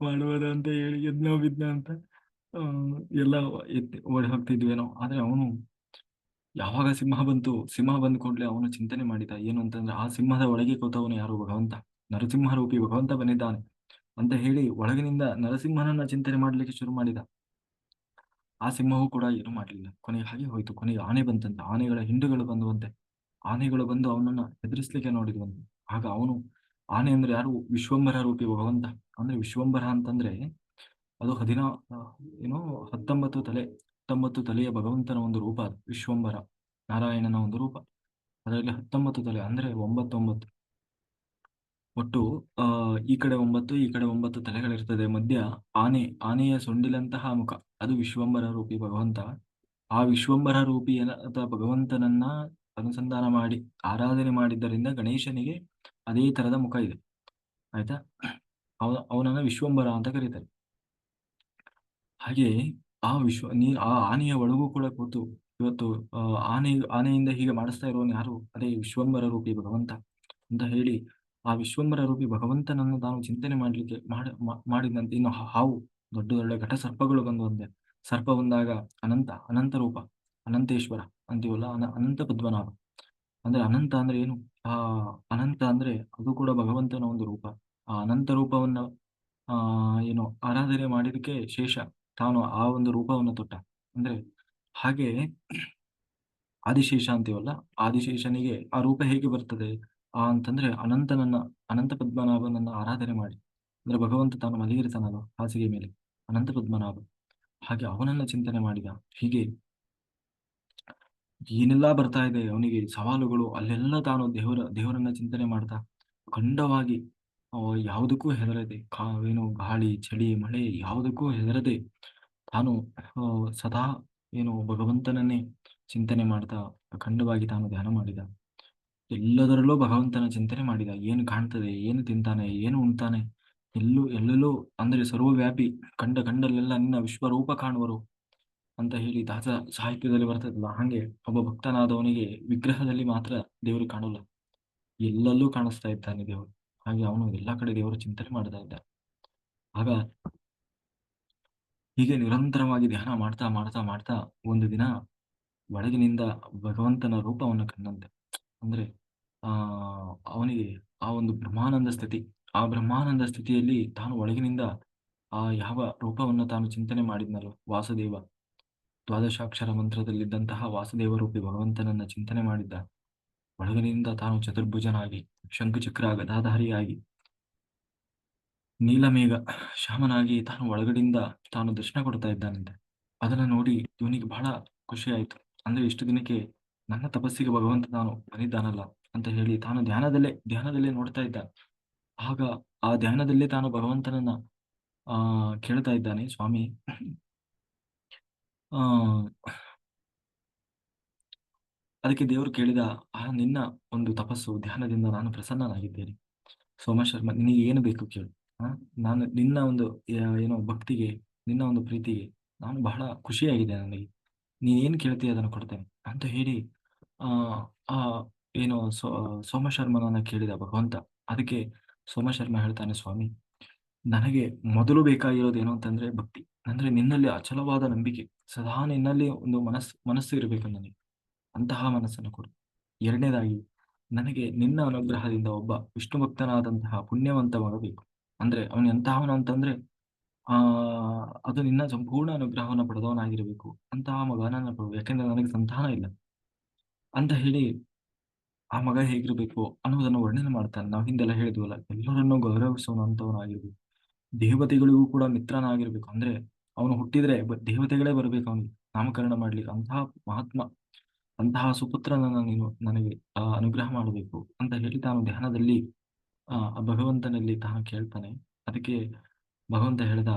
Speaker 1: ಮಾಡ್ಬೋದು ಅಂತ ಹೇಳಿ ಎದ್ನೋ ಬಿದ್ನ ಅಂತ. ಎಲ್ಲ ಓಡಿ ಹೋಗ್ತಿದ್ವೇನೋ ಆದ್ರೆ ಅವನು ಯಾವಾಗ ಸಿಂಹ ಬಂತು, ಸಿಂಹ ಬಂದ ಕೂಡಲೇ ಅವನು ಚಿಂತನೆ ಮಾಡಿದ, ಏನು ಅಂತಂದ್ರೆ ಆ ಸಿಂಹದ ಒಳಗೆ ಕೂತವನು ಯಾರು? ಭಗವಂತ. ನರಸಿಂಹ ರೂಪಿ ಭಗವಂತ ಬಂದಿದ್ದಾನೆ ಅಂತ ಹೇಳಿ ಒಳಗಿನಿಂದ ನರಸಿಂಹನನ್ನ ಚಿಂತನೆ ಮಾಡ್ಲಿಕ್ಕೆ ಶುರು ಮಾಡಿದ. ಆ ಸಿಂಹವು ಕೂಡ ಏನು ಮಾಡಲಿಲ್ಲ. ಕೊನೆಗೆ ಹಾಗೆ ಹೋಯಿತು. ಕೊನೆಗೆ ಆನೆ ಬಂತಂತೆ. ಆನೆಗಳ ಹಿಂಡುಗಳು ಬಂದುವಂತೆ. ಆನೆಗಳು ಬಂದು ಅವನನ್ನ ಎದುರಿಸ್ಲಿಕ್ಕೆ ನೋಡಿದ್ವಂತೆ ಆಗ ಅವನು, ಆನೆ ಅಂದ್ರೆ ಯಾರು? ವಿಶ್ವಂಬರ ರೂಪಿ ಭಗವಂತ. ಅಂದ್ರೆ ವಿಶ್ವಂಬರ ಅಂತಂದ್ರೆ ಅದು ಹದಿನಾ ಏನೋ ಹತ್ತೊಂಬತ್ತು ತಲೆ, ಹತ್ತೊಂಬತ್ತು ತಲೆಯ ಭಗವಂತನ ಒಂದು ರೂಪ ಅದು. ವಿಶ್ವಂಬರ ನಾರಾಯಣನ ಒಂದು ರೂಪ. ಅದರಲ್ಲಿ ಹತ್ತೊಂಬತ್ತು ತಲೆ ಅಂದ್ರೆ ಒಂಬತ್ತೊಂಬತ್ತು. ಒಟ್ಟು ಈ ಕಡೆ ಒಂಬತ್ತು, ಈ ಕಡೆ ಒಂಬತ್ತು ತಲೆಗಳಿರ್ತದೆ. ಮಧ್ಯ ಆನೆ, ಆನೆಯ ಸೊಂಡಿಲಂತಹ ಮುಖ. ಅದು ವಿಶ್ವಂಬರ ರೂಪಿ ಭಗವಂತ. ಆ ವಿಶ್ವಂಬರ ರೂಪಿ ಭಗವಂತನನ್ನ ಅನುಸಂಧಾನ ಮಾಡಿ, ಆರಾಧನೆ ಮಾಡಿದ್ದರಿಂದ ಗಣೇಶನಿಗೆ ಅದೇ ತರದ ಮುಖ ಇದೆ. ಆಯ್ತಾ? ಅವ ಅವನನ್ನ ವಿಶ್ವಂಬರ ಅಂತ ಕರೀತಾರೆ. ಹಾಗೆ ಆ ವಿಶ್ವ, ನೀ, ಆ ಆನೆಯ ಒಳಗೂ ಕೂಡ ಕೂತು ಇವತ್ತು ಆನೆ, ಆನೆಯಿಂದ ಹೀಗೆ ಮಾಡಿಸ್ತಾ ಇರೋನು ಯಾರು? ಅದೇ ವಿಶ್ವಂಬರ ರೂಪಿ ಭಗವಂತ ಅಂತ ಹೇಳಿ ಆ ವಿಶ್ವಂಬರ ರೂಪಿ ಭಗವಂತನನ್ನು ತಾನು ಚಿಂತನೆ ಮಾಡಲಿಕ್ಕೆ ಮಾಡ ಮಾಡಿದಂತೆ, ಇನ್ನು ಹಾವು, ದೊಡ್ಡ ದೊಡ್ಡ ಘಟ ಸರ್ಪಗಳು ಬಂದು ಸರ್ಪ ಬಂದಾಗ ಅನಂತ ಅನಂತ ರೂಪ, ಅನಂತೇಶ್ವರ ಅಂತೀವಲ್ಲ, ಅನ, ಅನಂತ ಪದ್ಮನಾಭ. ಅಂದ್ರೆ ಅನಂತ ಅಂದ್ರೆ ಏನು? ಆ ಅನಂತ ಅಂದ್ರೆ ಅದು ಕೂಡ ಭಗವಂತನ ಒಂದು ರೂಪ. ಆ ಅನಂತ ರೂಪವನ್ನ, ಆ, ಏನು ಆರಾಧನೆ ಮಾಡಿದಕ್ಕೆ ಶೇಷ. ತಾನು ಆ ಒಂದು ರೂಪವನ್ನು ತೊಟ್ಟ. ಅಂದ್ರೆ ಹಾಗೆ ಆದಿಶೇಷ ಅಂತೀವಲ್ಲ, ಆದಿಶೇಷನಿಗೆ ಆ ರೂಪ ಹೇಗೆ ಬರ್ತದೆ? ಆ ಅಂತಂದ್ರೆ ಅನಂತನನ್ನ, ಅನಂತ ಪದ್ಮನಾಭನನ್ನ ಆರಾಧನೆ ಮಾಡಿ. ಅಂದ್ರೆ ಭಗವಂತ ತಾನು ಮಲಗಿರ್ತಾನಲ್ಲ ಹಾಸಿಗೆ ಮೇಲೆ, ಅನಂತ ಪದ್ಮನಾಭ. ಹಾಗೆ ಅವನನ್ನ ಚಿಂತನೆ ಮಾಡಿದ. ಹೀಗೆ ಏನೆಲ್ಲಾ ಬರ್ತಾ ಇದೆ ಅವನಿಗೆ, ಸವಾಲುಗಳು, ಅಲ್ಲೆಲ್ಲ ತಾನು ದೇವರ, ದೇವರನ್ನ ಚಿಂತನೆ ಮಾಡ್ತಾ, ಖಂಡವಾಗಿ ಯಾವುದಕ್ಕೂ ಹೆದರದೆ ಏನು ಗಾಳಿ, ಚಳಿ, ಮಳೆ, ಯಾವುದಕ್ಕೂ ಹೆದರದೆ ತಾನು ಸದಾ, ಏನು ಭಗವಂತನನ್ನೇ ಚಿಂತನೆ ಮಾಡ್ತಾ ಅಖಂಡವಾಗಿ ತಾನು ಧ್ಯಾನ ಮಾಡಿದ. ಎಲ್ಲದರಲ್ಲೂ ಭಗವಂತನ ಚಿಂತನೆ ಮಾಡಿದ. ಏನು ಕಾಣ್ತದೆ, ಏನು ತಿಂತಾನೆ, ಏನು ಉಣ್ತಾನೆ. ಎಲ್ಲೂ, ಎಲ್ಲೆಲ್ಲೂ ಅಂದ್ರೆ ಸರ್ವವ್ಯಾಪಿ, ಕಂಡ ಕಂಡಲ್ಲೆಲ್ಲ ನಿನ್ನ ವಿಶ್ವರೂಪ ಕಾಣುವರು ಅಂತ ಹೇಳಿ ದಾಸ ಸಾಹಿತ್ಯದಲ್ಲಿ ಬರ್ತದಲ್ಲ, ಹಾಗೆ ಒಬ್ಬ ಭಕ್ತನಾದವನಿಗೆ ವಿಗ್ರಹದಲ್ಲಿ ಮಾತ್ರ ದೇವರು ಕಾಣಲ್ಲ. ಎಲ್ಲೆಲ್ಲೂ ಕಾಣಿಸ್ತಾ ಇದ್ದಾನೆ ದೇವರು. ಹಾಗೆ ಅವನು ಎಲ್ಲಾ ಕಡೆ ದೇವರ ಚಿಂತನೆ ಮಾಡ್ತಾ ಇದ್ದ. ಆಗ ಹೀಗೆ ನಿರಂತರವಾಗಿ ಧ್ಯಾನ ಮಾಡ್ತಾ ಮಾಡ್ತಾ ಮಾಡ್ತಾ ಒಂದು ದಿನ ಒಳಗಿನಿಂದ ಭಗವಂತನ ರೂಪವನ್ನು ಕಂಡಂತೆ. ಅಂದ್ರೆ ಅವನಿಗೆ ಆ ಒಂದು ಬ್ರಹ್ಮಾನಂದ ಸ್ಥಿತಿ, ಆ ಬ್ರಹ್ಮಾನಂದ ಸ್ಥಿತಿಯಲ್ಲಿ ತಾನು ಒಳಗಿನಿಂದ ಆ ಯಾವ ರೂಪವನ್ನು ತಾನು ಚಿಂತನೆ ಮಾಡಿದ್ನಲ್ಲೋ, ವಾಸುದೇವ, ದ್ವಾದಶಾಕ್ಷರ ಮಂತ್ರದಲ್ಲಿದ್ದಂತಹ ವಾಸುದೇವ ರೂಪಿ ಭಗವಂತನನ್ನ ಚಿಂತನೆ ಮಾಡಿದ್ದ. ಒಳಗಿನಿಂದ ತಾನು ಚತುರ್ಭುಜನಾಗಿ ಶಂಖಚಕ್ರ ಗದಾಧಾರಿಯಾಗಿ, ನೀಲಮೇಘ ಶ್ಯಾಮನಾಗಿ ತಾನು ಒಳಗಡೆಯಿಂದ ತಾನು ದರ್ಶನ ಕೊಡ್ತಾ ಇದ್ದಾನಂತೆ. ಅದನ್ನ ನೋಡಿ ಇವನಿಗೆ ಬಹಳ ಖುಷಿ ಆಯ್ತು. ಅಂದ್ರೆ ಇಷ್ಟು ದಿನಕ್ಕೆ ನನ್ನ ತಪಸ್ಸಿಗೆ ಭಗವಂತ ನಾನು ಬಂದಿದ್ದಾನಲ್ಲ ಅಂತ ಹೇಳಿ ತಾನು ಧ್ಯಾನದಲ್ಲೇ ಧ್ಯಾನದಲ್ಲೇ ನೋಡ್ತಾ ಇದ್ದ. ಆಗ ಆ ಧ್ಯಾನದಲ್ಲೇ ತಾನು ಭಗವಂತನನ್ನ, ಆ, ಕೇಳ್ತಾ ಇದ್ದಾನೆ, ಸ್ವಾಮಿ. ಆ, ಅದಕ್ಕೆ ದೇವರು ಕೇಳಿದ, ಆ, ನಿನ್ನ ಒಂದು ತಪಸ್ಸು ಧ್ಯಾನದಿಂದ ನಾನು ಪ್ರಸನ್ನನಾಗಿದ್ದೇನೆ. ಸೋಮಶರ್ಮ, ನಿನಗೆ ಏನು ಬೇಕು ಕೇಳು. ನಾನು ನಿನ್ನ ಒಂದು ಏನೋ ಭಕ್ತಿಗೆ, ನಿನ್ನ ಒಂದು ಪ್ರೀತಿಗೆ ನಾನು ಬಹಳ ಖುಷಿಯಾಗಿದೆ ನನಗೆ. ನೀನೇನು ಕೇಳ್ತೀಯ ಅದನ್ನು ಕೊಡ್ತೇನೆ? ಅಂತ ಹೇಳಿ ಆ ಏನು ಸೋ, ಸೋಮಶರ್ಮನನ್ನ ಕೇಳಿದ ಭಗವಂತ. ಅದಕ್ಕೆ ಸೋಮಶರ್ಮ ಹೇಳ್ತಾನೆ, ಸ್ವಾಮಿ, ನನಗೆ ಮೊದಲು ಬೇಕಾಗಿರೋದು ಏನು ಅಂತಂದ್ರೆ ಭಕ್ತಿ. ಅಂದ್ರೆ ನಿನ್ನಲ್ಲಿ ಅಚಲವಾದ ನಂಬಿಕೆ. ಸದಾ ನಿನ್ನಲ್ಲಿ ಒಂದು ಮನಸ್ಸು ಮನಸ್ಸು ಇರಬೇಕು ನನಗೆ. ಅಂತಹ ಮನಸ್ಸನ್ನು ಕೊಡು. ಎರಡನೇದಾಗಿ, ನನಗೆ ನಿನ್ನ ಅನುಗ್ರಹದಿಂದ ಒಬ್ಬ ವಿಷ್ಣು ಭಕ್ತನಾದಂತಹ ಪುಣ್ಯವಂತ ಮಾಡಬೇಕು ಬೇಕು ಅಂದ್ರೆ ಅವನು ಎಂತಹವನು ಅಂತಂದ್ರೆ, ಆ, ಅದು ನಿನ್ನ ಸಂಪೂರ್ಣ ಅನುಗ್ರಹವನ್ನು ಪಡೆದವನಾಗಿರಬೇಕು. ಅಂತಹ ಮಗ ನನ್ನ ಕೊಡು. ಯಾಕೆಂದ್ರೆ ನನಗೆ ಸಂತಾನ ಇಲ್ಲ. ಅಂತ ಹೇಳಿ ಆ ಮಗ ಹೇಗಿರ್ಬೇಕು ಅನ್ನೋದನ್ನ ವರ್ಣನೆ ಮಾಡ್ತಾನೆ. ನಾವು ಹಿಂದೆಲ್ಲ ಹೇಳಿದ್ವಲ್ಲ, ಎಲ್ಲರನ್ನು ಗೌರವಿಸುವಂತವನಾಗಿರ್ಬೇಕು. ದೇವತೆಗಳಿಗೂ ಕೂಡ ಮಿತ್ರನಾಗಿರ್ಬೇಕು. ಅಂದ್ರೆ ಅವನು ಹುಟ್ಟಿದ್ರೆ ದೇವತೆಗಳೇ ಬರ್ಬೇಕು ಅವನಿಗೆ, ನಾಮಕರಣ ಮಾಡ್ಲಿ ಅಂತಹ ಮಹಾತ್ಮ, ಅಂತಹ ಸುಪುತ್ರನನ್ನ ನೀನು ನನಗೆ ಅನುಗ್ರಹ ಮಾಡಬೇಕು ಅಂತ ಹೇಳಿ ತಾನು ಧ್ಯಾನದಲ್ಲಿ ಆ ಭಗವಂತನಲ್ಲಿ ತಾನು ಕೇಳ್ತಾನೆ. ಅದಕ್ಕೆ ಭಗವಂತ ಹೇಳ್ದ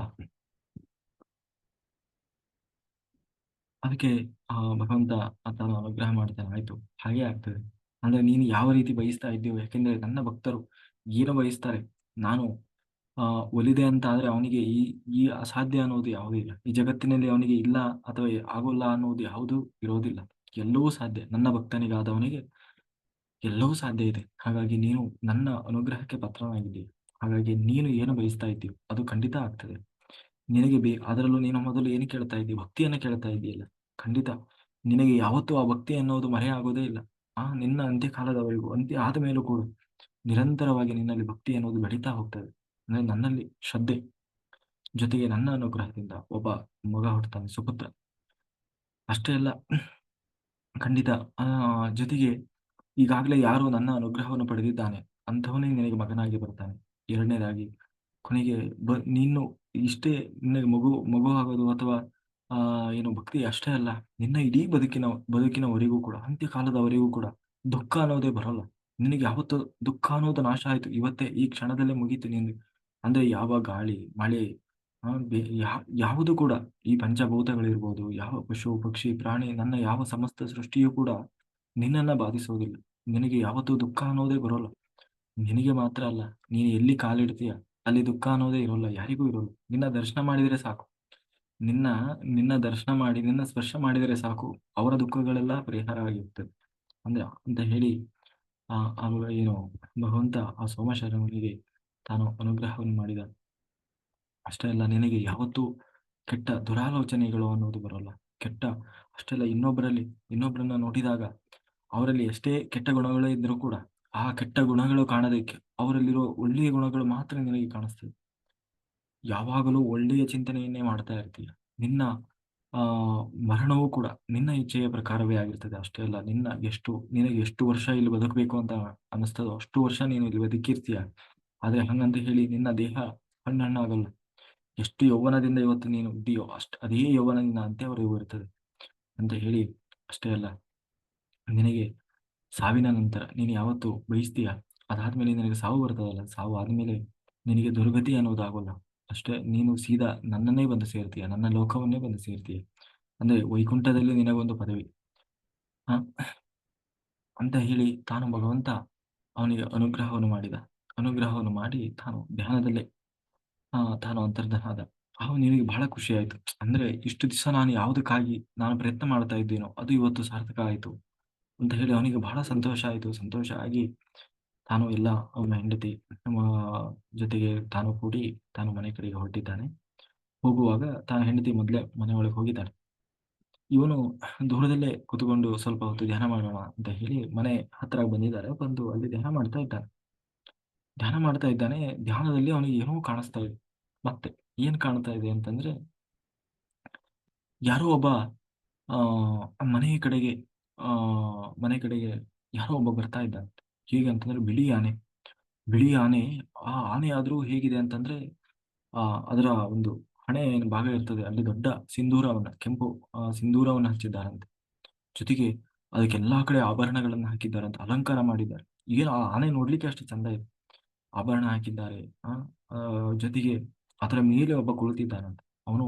Speaker 1: ಅದಕ್ಕೆ, ಆ, ಭಗವಂತ ತಾನು ಅನುಗ್ರಹ ಮಾಡ್ತಾನೆ ಆಯ್ತು. ಹಾಗೆ ಆಗ್ತದೆ. ಅಂದ್ರೆ ನೀನು ಯಾವ ರೀತಿ ಬಯಸ್ತಾ ಇದ್ದೀಯೋ, ಯಾಕೆಂದ್ರೆ ನನ್ನ ಭಕ್ತರು ಏನು ಬಯಸ್ತಾರೆ? ನಾನು, ಆ, ಒಲಿದೆ ಅಂತ ಆದ್ರೆ ಅವನಿಗೆ ಈ ಈ ಅಸಾಧ್ಯ ಅನ್ನೋದು ಯಾವುದೂ ಇಲ್ಲ. ಈ ಜಗತ್ತಿನಲ್ಲಿ ಅವನಿಗೆ ಇಲ್ಲ ಅಥವಾ ಆಗೋಲ್ಲ ಅನ್ನೋದು ಯಾವುದೂ ಇರೋದಿಲ್ಲ. ಎಲ್ಲವೂ ಸಾಧ್ಯ. ನನ್ನ ಭಕ್ತನಿಗಾದವನಿಗೆ ಎಲ್ಲವೂ ಸಾಧ್ಯ ಇದೆ. ಹಾಗಾಗಿ ನೀನು ನನ್ನ ಅನುಗ್ರಹಕ್ಕೆ ಪಾತ್ರನಾಗಿದ್ದೀಯ. ಹಾಗಾಗಿ ನೀನು ಏನು ಬಯಸ್ತಾ ಇದ್ದೀಯೋ, ಅದು ಖಂಡಿತ ಆಗ್ತದೆ. ನಿನಗೆ ಬೇ, ಅದರಲ್ಲೂ ನೀನು ಮೊದಲು ಏನು ಕೇಳ್ತಾ ಇದ್ದೀಯ, ಭಕ್ತಿಯನ್ನು ಕೇಳ್ತಾ ಇದೆಯಲ್ಲ ಖಂಡಿತ. ನಿನಗೆ ಯಾವತ್ತೂ ಆ ಭಕ್ತಿ ಅನ್ನೋದು ಮರೆಯಾಗೋದೇ ಇಲ್ಲ. ಆ, ನಿನ್ನ ಅಂತ್ಯಕಾಲದವರೆಗೂ, ಅಂತ್ಯ ಆದ ಮೇಲೂ ಕೂಡ ನಿರಂತರವಾಗಿ ನಿನ್ನಲ್ಲಿ ಭಕ್ತಿ ಅನ್ನೋದು ಬೆಳೀತಾ ಹೋಗ್ತದೆ. ಅಂದ್ರೆ ನನ್ನಲ್ಲಿ ಶ್ರದ್ಧೆ ಜೊತೆಗೆ ನನ್ನ ಅನುಗ್ರಹದಿಂದ ಒಬ್ಬ ಮಗ ಹುಟ್ಟುತ್ತಾನೆ, ಸುಪುತ್ರ. ಅಷ್ಟೇ ಅಲ್ಲ, ಖಂಡಿತ, ಆ, ಜೊತೆಗೆ ಈಗಾಗಲೇ ಯಾರು ನನ್ನ ಅನುಗ್ರಹವನ್ನು ಪಡೆದಿದ್ದಾನೆ. ಅಂಥವನೇ ನಿನಗೆ ಮಗನಾಗಿ ಬರ್ತಾನೆ ಎರಡನೇದಾಗಿ, ಕೊನೆಗೆ ಬ, ನೀನು ಇಷ್ಟೇ ನಿನಗೆ ಮಗು ಮಗು ಆಗೋದು ಅಥವಾ ಆ, ಏನು ಭಕ್ತಿ ಅಷ್ಟೇ ಅಲ್ಲ, ನಿನ್ನ ಇಡೀ ಬದುಕಿನ, ಬದುಕಿನವರೆಗೂ ಕೂಡ, ಅಂತ್ಯಕಾಲದವರೆಗೂ ಕೂಡ ದುಃಖ ಅನ್ನೋದೇ ಬರಲ್ಲ. ನಿನಗೆ ಯಾವತ್ತು ದುಃಖ ಅನ್ನೋದು ನಾಶ ಆಯ್ತು. ಇವತ್ತೇ ಈ ಕ್ಷಣದಲ್ಲೇ ಮುಗೀತು ನೀನು. ಅಂದ್ರೆ ಯಾವ ಗಾಳಿ, ಮಳೆ ಯಾವುದು ಕೂಡ ಈ ಪಂಚಭೂತಗಳಿರ್ಬೋದು, ಯಾವ ಪಶು, ಪಕ್ಷಿ, ಪ್ರಾಣಿ, ನನ್ನ ಯಾವ ಸಮಸ್ತ ಸೃಷ್ಟಿಯೂ ಕೂಡ ನಿನ್ನನ್ನ ಬಾಧಿಸೋದಿಲ್ಲ. ನಿನಗೆ ಯಾವತ್ತೂ ದುಃಖ ಅನ್ನೋದೇ ಬರೋಲ್ಲ. ನಿನಗೆ ಮಾತ್ರ ಅಲ್ಲ, ನೀನು ಎಲ್ಲಿ ಕಾಲಿಡ್ತೀಯ, ಅಲ್ಲಿ ದುಃಖ ಅನ್ನೋದೇ ಇರೋಲ್ಲ, ಯಾರಿಗೂ ಇರೋಲ್ಲ. ನಿನ್ನ ದರ್ಶನ ಮಾಡಿದರೆ ಸಾಕು. ನಿನ್ನ ನಿನ್ನ ದರ್ಶನ ಮಾಡಿ, ನಿನ್ನ ಸ್ಪರ್ಶ ಮಾಡಿದರೆ ಸಾಕು. ಅವರ ದುಃಖಗಳೆಲ್ಲ ಪರಿಹಾರ ಆಗಿರ್ತದೆ. ಅಂದ್ರೆ ಅಂತ ಹೇಳಿ, ಆ ಏನು, ಭಗವಂತ ಆ ಸೋಮಶರವನಿಗೆ ತಾನು ಅನುಗ್ರಹವನ್ನು ಮಾಡಿದ. ಅಷ್ಟೇ ಅಲ್ಲ, ನಿನಗೆ ಯಾವತ್ತೂ ಕೆಟ್ಟ ದುರಾಲೋಚನೆಗಳು ಅನ್ನೋದು ಬರೋಲ್ಲ. ಕೆಟ್ಟ, ಅಷ್ಟೆಲ್ಲ ಇನ್ನೊಬ್ಬರಲ್ಲಿ ಇನ್ನೊಬ್ಬರನ್ನ ನೋಡಿದಾಗ ಅವರಲ್ಲಿ ಎಷ್ಟೇ ಕೆಟ್ಟ ಗುಣಗಳೇ ಇದ್ರೂ ಕೂಡ, ಆ ಕೆಟ್ಟ ಗುಣಗಳು ಕಾಣೋದಕ್ಕೆ ಅವರಲ್ಲಿರೋ ಒಳ್ಳೆಯ ಗುಣಗಳು ಮಾತ್ರ ನಿನಗೆ ಕಾಣಿಸ್ತದೆ. ಯಾವಾಗಲೂ ಒಳ್ಳೆಯ ಚಿಂತನೆಯನ್ನೇ ಮಾಡ್ತಾ ಇರ್ತೀಯ. ನಿನ್ನ, ಆ, ಮರಣವೂ ಕೂಡ ನಿನ್ನ ಇಚ್ಛೆಯ ಪ್ರಕಾರವೇ ಆಗಿರ್ತದೆ ಅಷ್ಟೇ ಅಲ್ಲ. ನಿನ್ನ ಎಷ್ಟು, ನಿನಗೆ ಎಷ್ಟು ವರ್ಷ ಇಲ್ಲಿ ಬದುಕಬೇಕು ಅಂತ ಅನಿಸ್ತದೋ ಅಷ್ಟು ವರ್ಷ ನೀನು ಇಲ್ಲಿ ಬದುಕಿರ್ತೀಯ. ಆದ್ರೆ ಹಂಗಂತ ಹೇಳಿ, ನಿನ್ನ ದೇಹ ಹಣ್ಣಾಗಲ್ಲ ಎಷ್ಟು ಯೌವನದಿಂದ ಇವತ್ತು ನೀನು ಇದೆಯೋ ಅಷ್ಟು, ಅದೇ ಯೌವನದಿಂದ ಅಂತ್ಯವರೆಗೂ ಇರ್ತದೆ ಅಂತ ಹೇಳಿ ಅಷ್ಟೇ ಅಲ್ಲ. ನಿನಗೆ ಸಾವಿನ ನಂತರ ನೀನು ಯಾವತ್ತು ಬಯಸ್ತೀಯ. ಅದಾದ್ಮೇಲೆ ನಿನಗೆ ಸಾವು ಬರ್ತದಲ್ಲ. ಸಾವು ಆದ್ಮೇಲೆ ನಿನಗೆ ದುರ್ಗತಿ ಅನ್ನೋದು ಆಗೋಲ್ಲ ಅಷ್ಟೇ, ನೀನು ಸೀದಾ ನನ್ನನ್ನೇ ಬಂದು ಸೇರ್ತೀಯ? ನನ್ನ ಲೋಕವನ್ನೇ ಬಂದು ಸೇರ್ತೀಯ? ಅಂದ್ರೆ ವೈಕುಂಠದಲ್ಲಿ ನಿನಗೊಂದು ಪದವಿ. ಅಂತ ಹೇಳಿ ತಾನು ಭಗವಂತ ಅವನಿಗೆ ಅನುಗ್ರಹವನ್ನು ಮಾಡಿದ. ಅನುಗ್ರಹವನ್ನು ಮಾಡಿ ತಾನು ಧ್ಯಾನದಲ್ಲೇ, ಆ, ತಾನು ಅಂತರ್ಧನಾದ. ಅವ ನಿನಗೆ ಬಹಳ ಖುಷಿ ಆಯ್ತು. ಅಂದ್ರೆ ಇಷ್ಟು ದಿವಸ ನಾನು ಯಾವುದಕ್ಕಾಗಿ ನಾನು ಪ್ರಯತ್ನ ಮಾಡ್ತಾ ಇದ್ದೇನೋ ಅದು ಇವತ್ತು ಸಾರ್ಥಕ ಆಯ್ತು. ಅಂತ ಹೇಳಿ ಅವನಿಗೆ ಬಹಳ ಸಂತೋಷ ಆಯಿತು. ಸಂತೋಷ ಆಗಿ ತಾನು ಎಲ್ಲ ಅವನ ಹೆಂಡತಿ ಜೊತೆಗೆ ತಾನು ಕೂಡಿ ತಾನು ಮನೆ ಕಡೆಗೆ ಹೊರಟಿದ್ದಾನೆ. ಹೋಗುವಾಗ ತಾನು ಹೆಂಡತಿ ಮೊದಲೇ ಮನೆ ಒಳಗೆ ಹೋಗಿದ್ದಾನೆ ಇವನು ದೂರದಲ್ಲೇ ಕುತ್ಕೊಂಡು ಸ್ವಲ್ಪ ಹೊತ್ತು ಧ್ಯಾನ ಮಾಡೋಣ ಅಂತ ಹೇಳಿ ಮನೆ ಹತ್ರ ಬಂದಿದ್ದಾರೆ. ಬಂದು ಅಲ್ಲಿ ಧ್ಯಾನ ಮಾಡ್ತಾ ಇದ್ದಾನೆ. ಧ್ಯಾನ ಮಾಡ್ತಾ ಇದ್ದಾನೆ. ಧ್ಯಾನದಲ್ಲಿ ಅವನಿಗೆ ಏನೋ ಕಾಣಿಸ್ತಾ ಇದೆ. ಮತ್ತೆ ಏನ್ ಕಾಣ್ತಾ ಇದೆ ಅಂತಂದ್ರೆ ಯಾರೋ ಒಬ್ಬ, ಆ, ಮನೆಯ ಕಡೆಗೆ, ಆ, ಮನೆ ಕಡೆಗೆ ಯಾರೋ ಒಬ್ಬ ಬರ್ತಾ ಇದ್ದಂತೆ ಹೇಗೆ ಅಂತಂದ್ರೆ ಬಿಳಿ ಆನೆ ಬಿಳಿ ಆನೆ ಆ ಆನೆ ಆದ್ರೂ ಹೇಗಿದೆ ಅಂತಂದ್ರೆ ಆ ಅದರ ಒಂದು ಹಣೆ ಏನು ಭಾಗ ಇರ್ತದೆ ಅಲ್ಲಿ ದೊಡ್ಡ ಸಿಂಧೂರವನ್ನ ಕೆಂಪು ಸಿಂಧೂರವನ್ನ ಹಚ್ಚಿದ್ದಾರಂತೆ. ಜೊತೆಗೆ ಅದಕ್ಕೆ ಎಲ್ಲಾ ಕಡೆ ಆಭರಣಗಳನ್ನ ಹಾಕಿದ್ದಾರಂತೆ ಅಲಂಕಾರ ಮಾಡಿದ್ದಾರೆ. ಈಗ ಆ ಆನೆ ನೋಡ್ಲಿಕ್ಕೆ ಅಷ್ಟು ಚಂದ ಇದೆ ಆಭರಣ ಹಾಕಿದ್ದಾರೆ ಆ ಆ, ಜೊತೆಗೆ ಅದರ ಮೇಲೆ ಒಬ್ಬ ಕುಳಿತಿದ್ದಾನಂತೆ. ಅವನು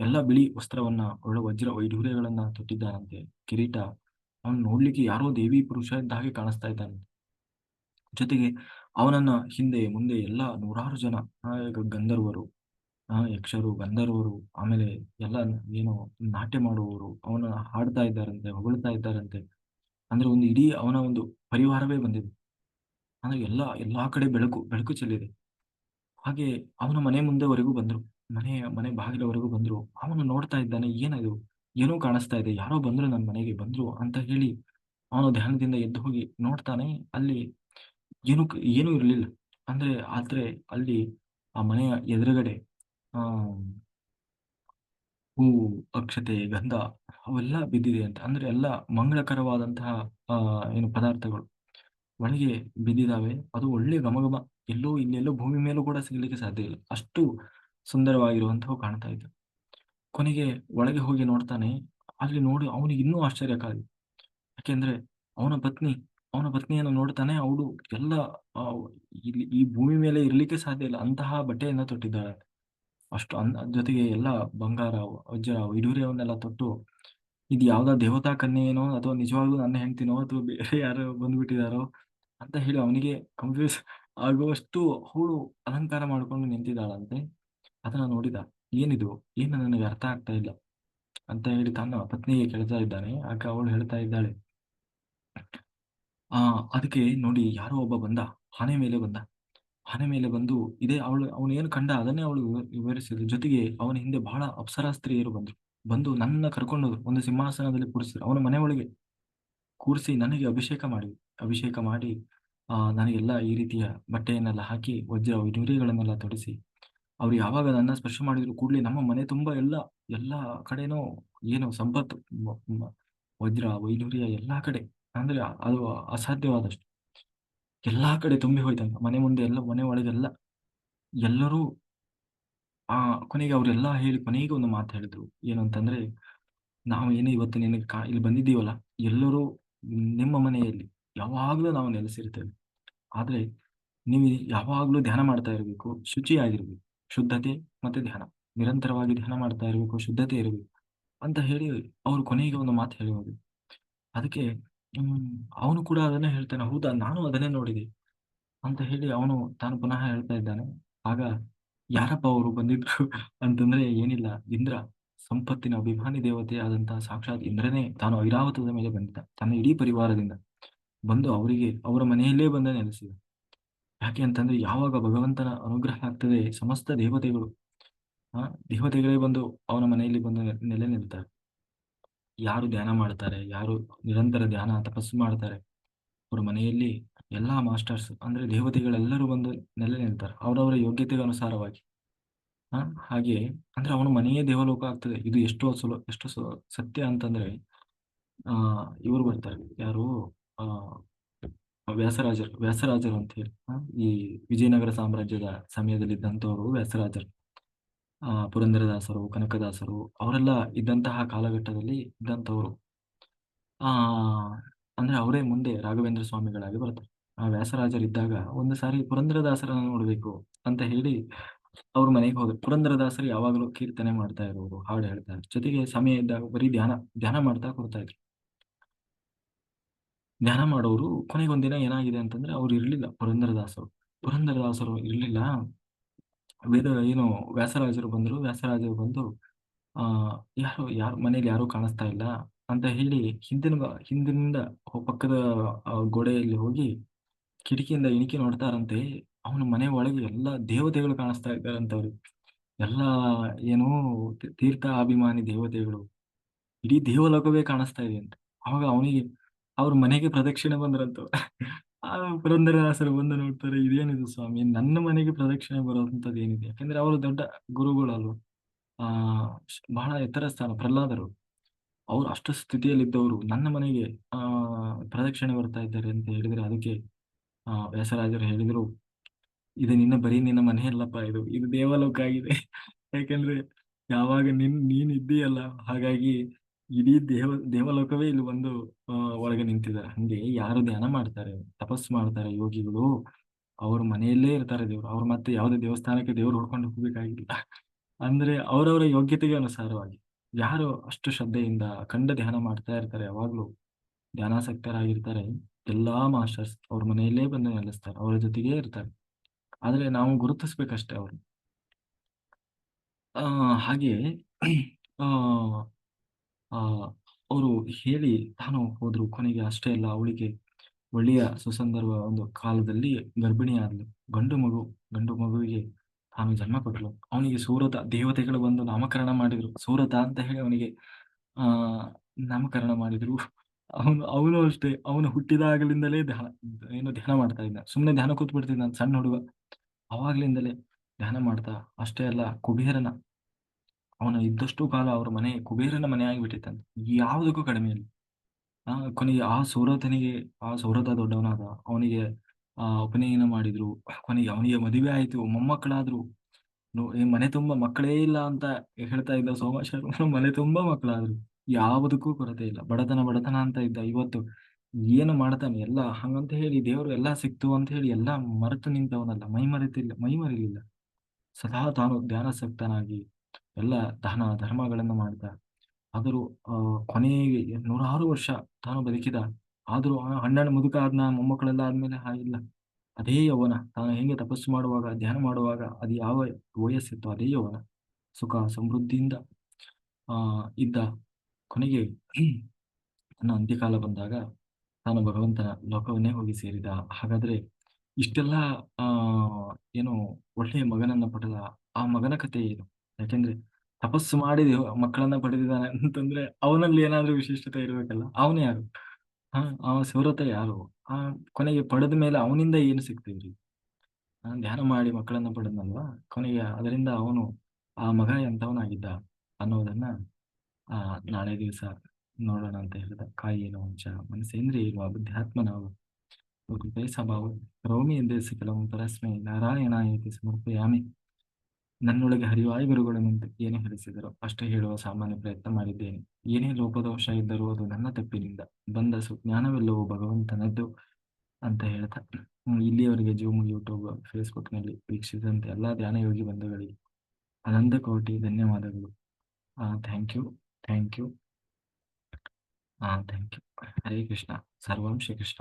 Speaker 1: ಎಲ್ಲ ಬಿಳಿ ವಸ್ತ್ರವನ್ನ ಒಳ್ಳೆ ವಜ್ರ ವೈಢೂರ್ಯಗಳನ್ನ ತೊಟ್ಟಿದ್ದಾನಂತೆ ಕಿರೀಟ. ಅವನು ನೋಡ್ಲಿಕ್ಕೆ ಯಾರೋ ದೇವಿ ಪುರುಷ ಇದ್ದ ಹಾಗೆ ಕಾಣಿಸ್ತಾ ಇದ್ದಾನೆ ಜೊತೆಗೆ ಅವನನ್ನ ಹಿಂದೆ, ಮುಂದೆ ಎಲ್ಲ ನೂರಾರು ಜನ ಗಂಧರ್ವರು ಆ ಯಕ್ಷರು ಗಂಧರ್ವರು, ಆಮೇಲೆ ಎಲ್ಲ ಏನು ನಾಟ್ಯ ಮಾಡುವವರು, ಅವನ ಹಾಡ್ತಾ ಇದ್ದಾರಂತೆ, ಹೊಗಳ್ತಾ ಇದ್ದಾರಂತೆ. ಅಂದ್ರೆ ಒಂದು ಇಡೀ ಅವನ ಒಂದು ಪರಿವಾರವೇ ಬಂದಿದೆ. ಅಂದ್ರೆ ಎಲ್ಲ, ಎಲ್ಲಾ ಕಡೆ ಬೆಳಕು ಬೆಳಕು ಚೆಲ್ಲಿದೆ. ಹಾಗೆ ಅವನ ಮನೆ ಮುಂದೆವರೆಗೂ ಬಂದ್ರು. ಮನೆ ಮನೆ ಬಾಗಿಲವರೆಗೂ ಬಂದ್ರು. ಅವನು ನೋಡ್ತಾ ಇದ್ದಾನೆ, ಏನದು? ಏನೋ ಕಾಣಿಸ್ತಾ ಇದೆ. ಯಾರೋ ಬಂದ್ರು ನನ್ನ ಮನೆಗೆ, ಬಂದ್ರು ಅಂತ ಹೇಳಿ ಅವನು ಧ್ಯಾನದಿಂದ ಎದ್ದು ಹೋಗಿ ನೋಡ್ತಾನೆ. ಅಲ್ಲಿ ಏನು ಏನೂ ಇರಲಿಲ್ಲ. ಅಂದ್ರೆ ಆದ್ರೆ ಅಲ್ಲಿ ಆ ಮನೆಯ ಎದುರುಗಡೆ, ಆ ಹೂವು ಅಕ್ಷತೆ, ಗಂಧ ಅವೆಲ್ಲ ಬಿದ್ದಿದೆ ಅಂತ. ಅಂದ್ರೆ ಎಲ್ಲ ಮಂಗಳಕರವಾದಂತಹ, ಆ, ಏನು ಪದಾರ್ಥಗಳು ಒಳಗೆ ಬಿದ್ದಿದಾವೆ ಅದು ಒಳ್ಳೆ ಘಮಘಮ. ಎಲ್ಲೋ ಇನ್ನೆಲ್ಲೋ ಭೂಮಿ ಮೇಲೂ ಕೂಡ ಸಿಗ್ಲಿಕ್ಕೆ ಸಾಧ್ಯ ಇಲ್ಲ. ಅಷ್ಟು ಸುಂದರವಾಗಿರುವಂತವು ಕಾಣ್ತಾ ಇತ್ತು ಕೊನೆಗೆ ಒಳಗೆ ಹೋಗಿ ನೋಡ್ತಾನೆ. ಅಲ್ಲಿ ನೋಡಿ ಅವನಿಗೆ ಇನ್ನೂ ಆಶ್ಚರ್ಯ ಕಾಲಿದೆ ಯಾಕೆಂದ್ರೆ ಅವನ ಪತ್ನಿ ಅವನ ಪತ್ನಿಯನ್ನು ನೋಡ್ತಾನೆ, ಅವಳು ಎಲ್ಲ ಈ ಭೂಮಿ ಮೇಲೆ ಇರ್ಲಿಕ್ಕೆ ಸಾಧ್ಯ ಇಲ್ಲ. ಅಂತಹ ಬಟ್ಟೆಯನ್ನ ತೊಟ್ಟಿದ್ದಾಳೆ. ಅಷ್ಟು ಅನ್, ಜೊತೆಗೆ ಎಲ್ಲ ಬಂಗಾರ, ವಜ್ರ ವೈಢೂರ್ಯವನ್ನೆಲ್ಲ ತೊಟ್ಟು, ಇದು ಯಾವ್ದೋ ದೇವತಾ ಕನ್ಯೆನೋ ಅಥವಾ ನಿಜವಾಗ್ಲೂ ನನ್ನ ಹೆಂಡ್ತಿನೋ, ಅಥವಾ ಬೇರೆ ಯಾರೋ ಬಂದ್ಬಿಟ್ಟಿದಾರೋ ಅಂತ ಹೇಳಿ ಅವನಿಗೆ ಕನ್ಫ್ಯೂಸ್ ಆಗುವಷ್ಟು ಅವಳು ಅಲಂಕಾರ ಮಾಡ್ಕೊಂಡು ನಿಂತಿದ್ದಾಳಂತೆ. ಅದನ್ನ ನೋಡಿದ, ಏನಿದು? ಏನು ನನಗೆ ಅರ್ಥ ಆಗ್ತಾ ಇಲ್ಲ ಅಂತ ಹೇಳಿ ತನ್ನ ಪತ್ನಿಗೆ ಕೇಳ್ತಾ ಇದ್ದಾನೆ. ಆಗ ಅವಳು ಹೇಳ್ತಾ ಇದ್ದಾಳೆ ಆ, ಅದಕ್ಕೆ ನೋಡಿ ಯಾರೋ ಒಬ್ಬ ಬಂದ, ಆನೆ ಮೇಲೆ ಬಂದ. ಆನೆ ಮೇಲೆ ಬಂದು ಇದೇ ಅವಳು, ಅವನು ಏನು ಕಂಡ ಅದನ್ನೇ ಅವಳು ವಿವ- ವಿವರಿಸಿದ್ರು ಜೊತೆಗೆ ಅವನ ಹಿಂದೆ ಬಹಳ ಅಪ್ಸರಾ ಸ್ತ್ರೀಯರು ಬಂದ್ರು. ಬಂದು ನನ್ನ ಕರ್ಕೊಂಡು ಹೋದ್ರು. ಒಂದು ಸಿಂಹಾಸನದಲ್ಲಿ ಕೂರಿಸಿದ್ರು. ಅವನ ಮನೆ ಒಳಗೆ ಕೂರಿಸಿ ನನಗೆ ಅಭಿಷೇಕ ಮಾಡಿ. ಅಭಿಷೇಕ ಮಾಡಿ, ಆ, ನನಗೆಲ್ಲ ಈ ರೀತಿಯ ಬಟ್ಟೆಯನ್ನೆಲ್ಲ ಹಾಕಿ, ವಜ್ರ ವೈಢೂರ್ಯಗಳನ್ನೆಲ್ಲ ತೊಡಿಸಿ. ಅವ್ರು ಯಾವಾಗ ನನ್ನ ಸ್ಪರ್ಶ ಮಾಡಿದ್ರು ಕೂಡಲೇ ನಮ್ಮ ಮನೆ ತುಂಬಾ ಎಲ್ಲ ಎಲ್ಲ ಕಡೆನೂ ಏನು ಸಂಪತ್ತು ವಜ್ರ ವೈಡೂರ್ಯ ಎಲ್ಲಾ ಕಡೆ. ಅಂದ್ರೆ ಅದು ಅಸಾಧ್ಯವಾದಷ್ಟು. ಎಲ್ಲಾ ಕಡೆ ತುಂಬಿ ಹೋಯ್ತಂತ. ಮನೆ ಮುಂದೆ ಎಲ್ಲ, ಮನೆ ಒಳಗೆಲ್ಲ ಎಲ್ಲರೂ ಆ ಕೊನೆಗೆ ಅವರೆಲ್ಲ ಹೇಳಿ ಕೊನೆಗೆ ಒಂದು ಮಾತು ಹೇಳಿದ್ರು. ಏನು ಅಂತಂದ್ರೆ, ನಾವು ಏನು ಇವತ್ತು ನಿನಗೆ ಕಾ, ಇಲ್ಲಿ ಬಂದಿದ್ದೀವಲ್ಲ, ಎಲ್ಲರೂ ನಿಮ್ಮ ಮನೆಯಲ್ಲಿ ಯಾವಾಗಲೂ ನಾವು ನೆಲೆಸಿರ್ತೇವೆ. ಆದ್ರೆ ನೀವು ಯಾವಾಗಲೂ ಧ್ಯಾನ ಮಾಡ್ತಾ ಇರಬೇಕು, ಶುಚಿಯಾಗಿರ್ಬೇಕು. ಶುದ್ಧತೆ ಮತ್ತೆ ಧ್ಯಾನ. ನಿರಂತರವಾಗಿ ಧ್ಯಾನ ಮಾಡ್ತಾ ಇರಬೇಕು, ಶುದ್ಧತೆ ಇರಬೇಕು. ಅಂತ ಹೇಳಿ ಅವ್ರು ಕೊನೆಗೆ ಒಂದು ಮಾತು ಹೇಳಿ ಅದಕ್ಕೆ ಅವನು ಕೂಡ ಅದನ್ನೇ ಹೇಳ್ತಾನೆ, ಹೌದಾ, ನಾನು ಅದನ್ನೇ ನೋಡಿದೆ ಅಂತ ಹೇಳಿ ಅವನು ತಾನು ಪುನಃ ಹೇಳ್ತಾ ಇದ್ದಾನೆ. ಆಗ ಯಾರಪ್ಪ ಅವರು ಬಂದಿದ್ರು ಅಂತಂದ್ರೆ ಏನಿಲ್ಲ, ಇಂದ್ರ ಸಂಪತ್ತಿನ ಅಭಿಮಾನಿ ದೇವತೆ ಆದಂತಹ ಸಾಕ್ಷಾತ್ ಇಂದ್ರನೇ ತಾನು ಐರಾವತದ ಮೇಲೆ ಬಂದಿದ್ದ, ತನ್ನ ಇಡೀ ಪರಿವಾರದಿಂದ ಬಂದು ಅವರಿಗೆ ಅವರ ಮನೆಯಲ್ಲೇ ಬಂದ ನೆಲೆಸಿದ. ಯಾಕೆ ಅಂತಂದ್ರೆ ಯಾವಾಗ ಭಗವಂತನ ಅನುಗ್ರಹ ಆಗ್ತದೆ, ಸಮಸ್ತ ದೇವತೆಗಳು, ಆ, ದೇವತೆಗಳೇ ಬಂದು ಅವನ ಮನೆಯಲ್ಲಿ ಬಂದು ನೆಲೆ ನಿಲ್ತಾರೆ. ಯಾರು ಧ್ಯಾನ ಮಾಡ್ತಾರೆ, ಯಾರು ನಿರಂತರ ಧ್ಯಾನ ತಪಸ್ಸು ಮಾಡ್ತಾರೆ, ಅವ್ರ ಮನೆಯಲ್ಲಿ ಎಲ್ಲಾ ಮಾಸ್ಟರ್ಸ್ ಅಂದ್ರೆ ದೇವತೆಗಳೆಲ್ಲರೂ ಬಂದು ನೆಲೆ ನಿಲ್ತಾರೆ, ಅವರವರ ಯೋಗ್ಯತೆಗೆ ಅನುಸಾರವಾಗಿ. ಹಾಗೆ ಅಂದ್ರೆ ಅವನ ಮನೆಯೇ ದೇವಲೋಕ ಆಗ್ತದೆ. ಇದು ಎಷ್ಟೋ ಸುಲೋ, ಎಷ್ಟು ಸತ್ಯ ಅಂತಂದ್ರೆ, ಆ, ಇವರು ಬರ್ತಾರೆ. ಯಾರು? ಆ, ವ್ಯಾಸರಾಜರು ವ್ಯಾಸರಾಜರು ಅಂತ ಹೇಳಿ. ಈ ವಿಜಯನಗರ ಸಾಮ್ರಾಜ್ಯದ ಸಮಯದಲ್ಲಿ ಇದ್ದಂಥವ್ರು ವ್ಯಾಸರಾಜರು. ಪುರಂದರದಾಸರು, ಕನಕದಾಸರು, ಅವರೆಲ್ಲ ಇದ್ದಂತಹ ಕಾಲಘಟ್ಟದಲ್ಲಿ ಇದ್ದಂಥವ್ರು. ಆ, ಅಂದ್ರೆ ಅವರೇ ಮುಂದೆ ರಾಘವೇಂದ್ರ ಸ್ವಾಮಿಗಳಾಗಿ ಬರ್ತಾರೆ. ಆ ವ್ಯಾಸರಾಜರಿದ್ದಾಗ ಒಂದು ಸಾರಿ ಪುರಂದರದಾಸರನ್ನು ನೋಡ್ಬೇಕು ಅಂತ ಹೇಳಿ ಅವ್ರ ಮನೆಗೆ ಹೋದ್ರು. ಪುರಂದರದಾಸರು ಯಾವಾಗಲೂ ಕೀರ್ತನೆ ಮಾಡ್ತಾ ಇರೋರು, ಹಾಡು ಹೇಳ್ತಾರೆ. ಜೊತೆಗೆ ಸಮಯ ಇದ್ದಾಗ ಬರೀ ಧ್ಯಾನ ಧ್ಯಾನ ಮಾಡ್ತಾ ಕೊಡ್ತಾ ಇದ್ರು. ಧ್ಯಾನ ಮಾಡೋರು ಕೊನೆಗೊಂದಿನ ಏನಾಗಿದೆ ಅಂತಂದ್ರೆ ಅವ್ರು ಇರ್ಲಿಲ್ಲ, ಪುರಂದರದಾಸರು. ಪುರಂದರದಾಸರು ಇರ್ಲಿಲ್ಲ. ವೇದ ಏನು ವ್ಯಾಸರಾಜರು ಬಂದರು, ವ್ಯಾಸರಾಜರು ಬಂದು, ಆ, ಯಾರು ಯಾರು, ಮನೇಲಿ ಯಾರು ಕಾಣಿಸ್ತಾ ಇಲ್ಲ ಅಂತ ಹೇಳಿ ಹಿಂದಿನ ಹಿಂದಿನಿಂದ ಪಕ್ಕದ ಗೋಡೆಯಲ್ಲಿ ಹೋಗಿ ಕಿಟಕಿಯಿಂದ ಇಣಿಕೆ ನೋಡ್ತಾರಂತೆ. ಅವನ ಮನೆ ಒಳಗೆ ಎಲ್ಲ ದೇವತೆಗಳು ಕಾಣಿಸ್ತಾ ಇದ್ದಾರಂತ ಎಲ್ಲ ಏನು ತೀರ್ಥ ಅಭಿಮಾನಿ ದೇವತೆಗಳು. ಇಡೀ ದೇವಲೋಕವೇ ಕಾಣಿಸ್ತಾ ಇದೆ ಅಂತ. ಅವಾಗ ಅವನಿಗೆ, ಅವ್ರ ಮನೆಗೆ ಪ್ರದಕ್ಷಿಣೆ ಬಂದ್ರಂತ. ಪುರಂದರದಾಸರು ಬಂದು ನೋಡ್ತಾರೆ, ಇದೇನಿದು ಸ್ವಾಮಿ? ನನ್ನ ಮನೆಗೆ ಪ್ರದಕ್ಷಿಣೆ ಬರುವಂತದ್ದು ಏನಿದೆ? ಯಾಕಂದ್ರೆ ಅವರು ದೊಡ್ಡ ಗುರುಗಳಲ್ವ ಆ ಬಹಳ ಎತ್ತರ ಸ್ಥಾನ, ಪ್ರಹ್ಲಾದರು. ಅವ್ರು ಅಷ್ಟು ಸ್ಥಿತಿಯಲ್ಲಿದ್ದವರು. ನನ್ನ ಮನೆಗೆ, ಆ, ಪ್ರದಕ್ಷಿಣೆ ಬರ್ತಾ ಇದ್ದಾರೆ ಅಂತ ಹೇಳಿದ್ರೆ ಅದಕ್ಕೆ, ಆ, ವ್ಯಾಸರಾಜರು ಹೇಳಿದ್ರು, ಇದು ನಿನ್ನ ಬರೀ ನಿನ್ನ ಮನೆ ಅಲ್ಲಪ್ಪ ಇದು ಇದು ದೇವಲೋಕ ಆಗಿದೆ. ಯಾಕಂದ್ರೆ ಯಾವಾಗ ನಿನ್, ನೀನ್ ಇದ್ದೀಯಲ್ಲ, ಹಾಗಾಗಿ ಇಡೀ ದೇವ, ದೇವಲೋಕವೇ ಇಲ್ಲಿ ಒಂದು ಒಳಗೆ ನಿಂತಿದ್ದಾರೆ. ಹಂಗೆ ಯಾರು ಧ್ಯಾನ ಮಾಡ್ತಾರೆ, ತಪಸ್ಸು ಮಾಡ್ತಾರೆ ಯೋಗಿಗಳು, ಅವ್ರ ಮನೆಯಲ್ಲೇ ಇರ್ತಾರೆ ದೇವ್ರು. ಅವ್ರು ಮತ್ತೆ ಯಾವುದೇ ದೇವಸ್ಥಾನಕ್ಕೆ ದೇವ್ರು ಹುಡ್ಕೊಂಡು ಹೋಗ್ಬೇಕಾಗಿಲ್ಲ. ಅಂದ್ರೆ ಅವರವರ ಯೋಗ್ಯತೆಗೆ ಅನುಸಾರವಾಗಿ. ಯಾರು ಅಷ್ಟು ಶ್ರದ್ಧೆಯಿಂದ ಅಖಂಡ ಧ್ಯಾನ ಮಾಡ್ತಾ ಇರ್ತಾರೆ, ಯಾವಾಗ್ಲೂ ಧ್ಯಾನಾಸಕ್ತರಾಗಿರ್ತಾರೆ, ಎಲ್ಲಾ ಮಾಸ್ಟರ್ಸ್ ಅವ್ರ ಮನೆಯಲ್ಲೇ ಬಂದು ನೆಲೆಸ್ತಾರೆ, ಅವರ ಜೊತೆಗೆ ಇರ್ತಾರೆ. ಆದ್ರೆ ನಾವು ಗುರುತಿಸ್ಬೇಕಷ್ಟೇ ಅವ್ರು ಆ, ಹಾಗೆ, ಆ ಅವರು ಹೇಳಿ ತಾನು ಹೋದ್ರು ಕೊನೆಗೆ ಅಷ್ಟೇ ಅಲ್ಲ, ಅವಳಿಗೆ ಒಳ್ಳೆಯ ಸುಸಂದರ್ಭ ಒಂದು ಕಾಲದಲ್ಲಿ ಗರ್ಭಿಣಿ ಆದ್ಲು ಗಂಡು ಮಗು, ಗಂಡು ಮಗುವಿಗೆ ತಾನು ಜನ್ಮ ಕೊಟ್ಟಳು. ಅವನಿಗೆ ಸೂರತ, ದೇವತೆಗಳು ಬಂದು ನಾಮಕರಣ ಮಾಡಿದ್ರು. ಸೂರತ ಅಂತ ಹೇಳಿ ಅವನಿಗೆ, ಆ, ನಾಮಕರಣ ಮಾಡಿದ್ರು. ಅವನು ಅವನು ಅಷ್ಟೇ, ಅವನು ಹುಟ್ಟಿದಾಗಲಿಂದಲೇ ಧ್ಯಾನ, ಏನು ಧ್ಯಾನ ಮಾಡ್ತಾ ಇದ್ದ. ಸುಮ್ಮನೆ ಧ್ಯಾನ ಕೂತ್ ಬಿಡ್ತಿದ್ದ ಸಣ್ಣ ಹುಡುಗ. ಅವಾಗ್ಲಿಂದಲೇ ಧ್ಯಾನ ಮಾಡ್ತಾ, ಅಷ್ಟೇ ಅಲ್ಲ, ಕುಬೇರನ ಅವನು ಇದ್ದಷ್ಟು ಕಾಲ ಅವ್ರ ಮನೆ ಕುಬೇರನ ಮನೆ ಆಗಿಬಿಟ್ಟಿತ್ತಂತೆ ಯಾವುದಕ್ಕೂ ಕಡಿಮೆ ಇಲ್ಲ. ಆ ಕೊನೆಗೆ ಆ ಸೌರತನಿಗೆ ಆ ಸೂರತ ದೊಡ್ಡವನಾದ ಅವನಿಗೆ, ಆ, ಉಪನಯನ ಮಾಡಿದ್ರು. ಕೊನೆಗೆ ಅವನಿಗೆ ಮದುವೆ ಆಯ್ತು. ಮೊಮ್ಮಕ್ಕಳಾದ್ರು. ಮನೆ ತುಂಬಾ ಮಕ್ಕಳೇ ಇಲ್ಲ ಅಂತ ಹೇಳ್ತಾ ಇದ್ದ ಸೋಮಶೇಖರ್ ಮನೆ ತುಂಬಾ ಮಕ್ಕಳಾದ್ರು. ಯಾವುದಕ್ಕೂ ಕೊರತೆ ಇಲ್ಲ. ಬಡತನ ಬಡತನ ಅಂತ ಇದ್ದ ಇವತ್ತು. ಏನು ಮಾಡ್ತಾನೆ? ಎಲ್ಲ ಹಂಗಂತ ಹೇಳಿ ದೇವರು ಎಲ್ಲ ಸಿಕ್ತು ಅಂತ ಹೇಳಿ ಎಲ್ಲ ಮರೆತು ನಿಂತವನಲ್ಲ. ಮೈ ಮರೆತಿಲ್ಲ ಮೈ ಮರಿಲಿಲ್ಲ ಸದಾ ತಾನು ಧ್ಯಾನಾಸಕ್ತನಾಗಿ ಎಲ್ಲ ದಾನ ಧರ್ಮಗಳನ್ನು ಮಾಡಿದ ಆದರೂ ಕೊನೆಗೆ ನೂರಾರು ವರ್ಷ ತಾನು ಬದುಕಿದ. ಆದರೂ ಹನ್ನೆರಡು ಮುದುಕ ಆದ್ನ, ಮೊಮ್ಮಕ್ಕಳೆಲ್ಲ ಆದ್ಮೇಲೆ ಹಾಗಿಲ್ಲ ಅದೇ ಅವನ ತಾನು ಹೆಂಗೆ ತಪಸ್ಸು ಮಾಡುವಾಗ, ಧ್ಯಾನ ಮಾಡುವಾಗ ಅದು ಯಾವ ವಯಸ್ಸಿತ್ತು ಅದೇ ಯೌವನ. ಸುಖ, ಸಮೃದ್ಧಿಯಿಂದ, ಆ, ಇದ್ದ ಕೊನೆಗೆ ತನ್ನ ಅಂತ್ಯಕಾಲ ಬಂದಾಗ ತಾನು ಭಗವಂತನ ಲೋಕವನ್ನೇ ಹೋಗಿ ಸೇರಿದ. ಹಾಗಾದ್ರೆ ಇಷ್ಟೆಲ್ಲ ಏನು ಒಳ್ಳೆಯ ಮಗನನ್ನ ಪಡೆದ ಆ ಮಗನ ಕಥೆ ಏನು? ಯಾಕೆಂದ್ರೆ ತಪಸ್ಸು ಮಾಡಿ ಮಕ್ಕಳನ್ನ ಪಡೆದಿದ್ದಾನೆ ಅಂತಂದ್ರೆ ಅವನಲ್ಲಿ ಏನಾದ್ರೂ ವಿಶಿಷ್ಟತೆ ಇರಬೇಕಲ್ಲ, ಅವನೇ ಯಾರು? ಹಾ ಅವನ ಸೌರತ ಯಾರು? ಆ ಕೊನೆಗೆ ಪಡೆದ ಮೇಲೆ ಅವನಿಂದ ಏನು ಸಿಗ್ತೀವ್ರಿ ಧ್ಯಾನ ಮಾಡಿ ಮಕ್ಕಳನ್ನ ಪಡೆದನಲ್ವಾ? ಕೊನೆಗೆ ಅದರಿಂದ ಅವನು, ಆ ಮಗ ಎಂತವನಾಗಿದ್ದ ಅನ್ನೋದನ್ನ, ಆ, ನಾಳೆ ದಿವಸ ನೋಡೋಣ ಅಂತ ಹೇಳಿದ. ಕಾಯೇನು ವಂಚ ಮನಸ್ಸೇಂದ್ರಿಯ ಇರುವ ಬುದ್ಧಾತ್ಮ ನಾವು. ಹೃದಯ ಸ್ವಭಾವ ರೋಮಿ ಎಂದೇ ಸಕಲಂ ನಾರಾಯಣ ನಾರಾಯಣಾಯತಿ ಸಮರ್ಪಯಾಮಿ. ನನ್ನೊಳಗೆ ಹರಿವಾಯು ಗುರುಗಳು ನಿಂತು ಏನೇ ಹರಿಸಿದರು ಅಷ್ಟೇ ಹೇಳುವ ಸಾಮಾನ್ಯ ಪ್ರಯತ್ನ ಮಾಡಿದ್ದೇನೆ. ಏನೇ ಲೋಪದೋಷ ಇದ್ದರೂ ಅದು ನನ್ನ ತಪ್ಪಿನಿಂದ. ಬಂದ ಸುಜ್ಞಾನವೆಲ್ಲವೂ ಭಗವಂತನದ್ದು ಅಂತ ಹೇಳ್ತಾ. ಇಲ್ಲಿಯವರೆಗೆ ಜೂಮ್ ಯೂಟ್ಯೂಬ್ ಫೇಸ್ಬುಕ್ನಲ್ಲಿ ವೀಕ್ಷಿಸಿದಂತೆ ಎಲ್ಲಾ ಧ್ಯಾನ ಯೋಗಿ ಬಂಧುಗಳಿಗೆ ಅನಂತ ಕೋಟಿ ಧನ್ಯವಾದಗಳು. ಥ್ಯಾಂಕ್ ಯು ಥ್ಯಾಂಕ್ ಯು ಆ ಥ್ಯಾಂಕ್ ಯು ಹರೇ ಕೃಷ್ಣ. ಸರ್ವಂ ಶ್ರೀ ಕೃಷ್ಣ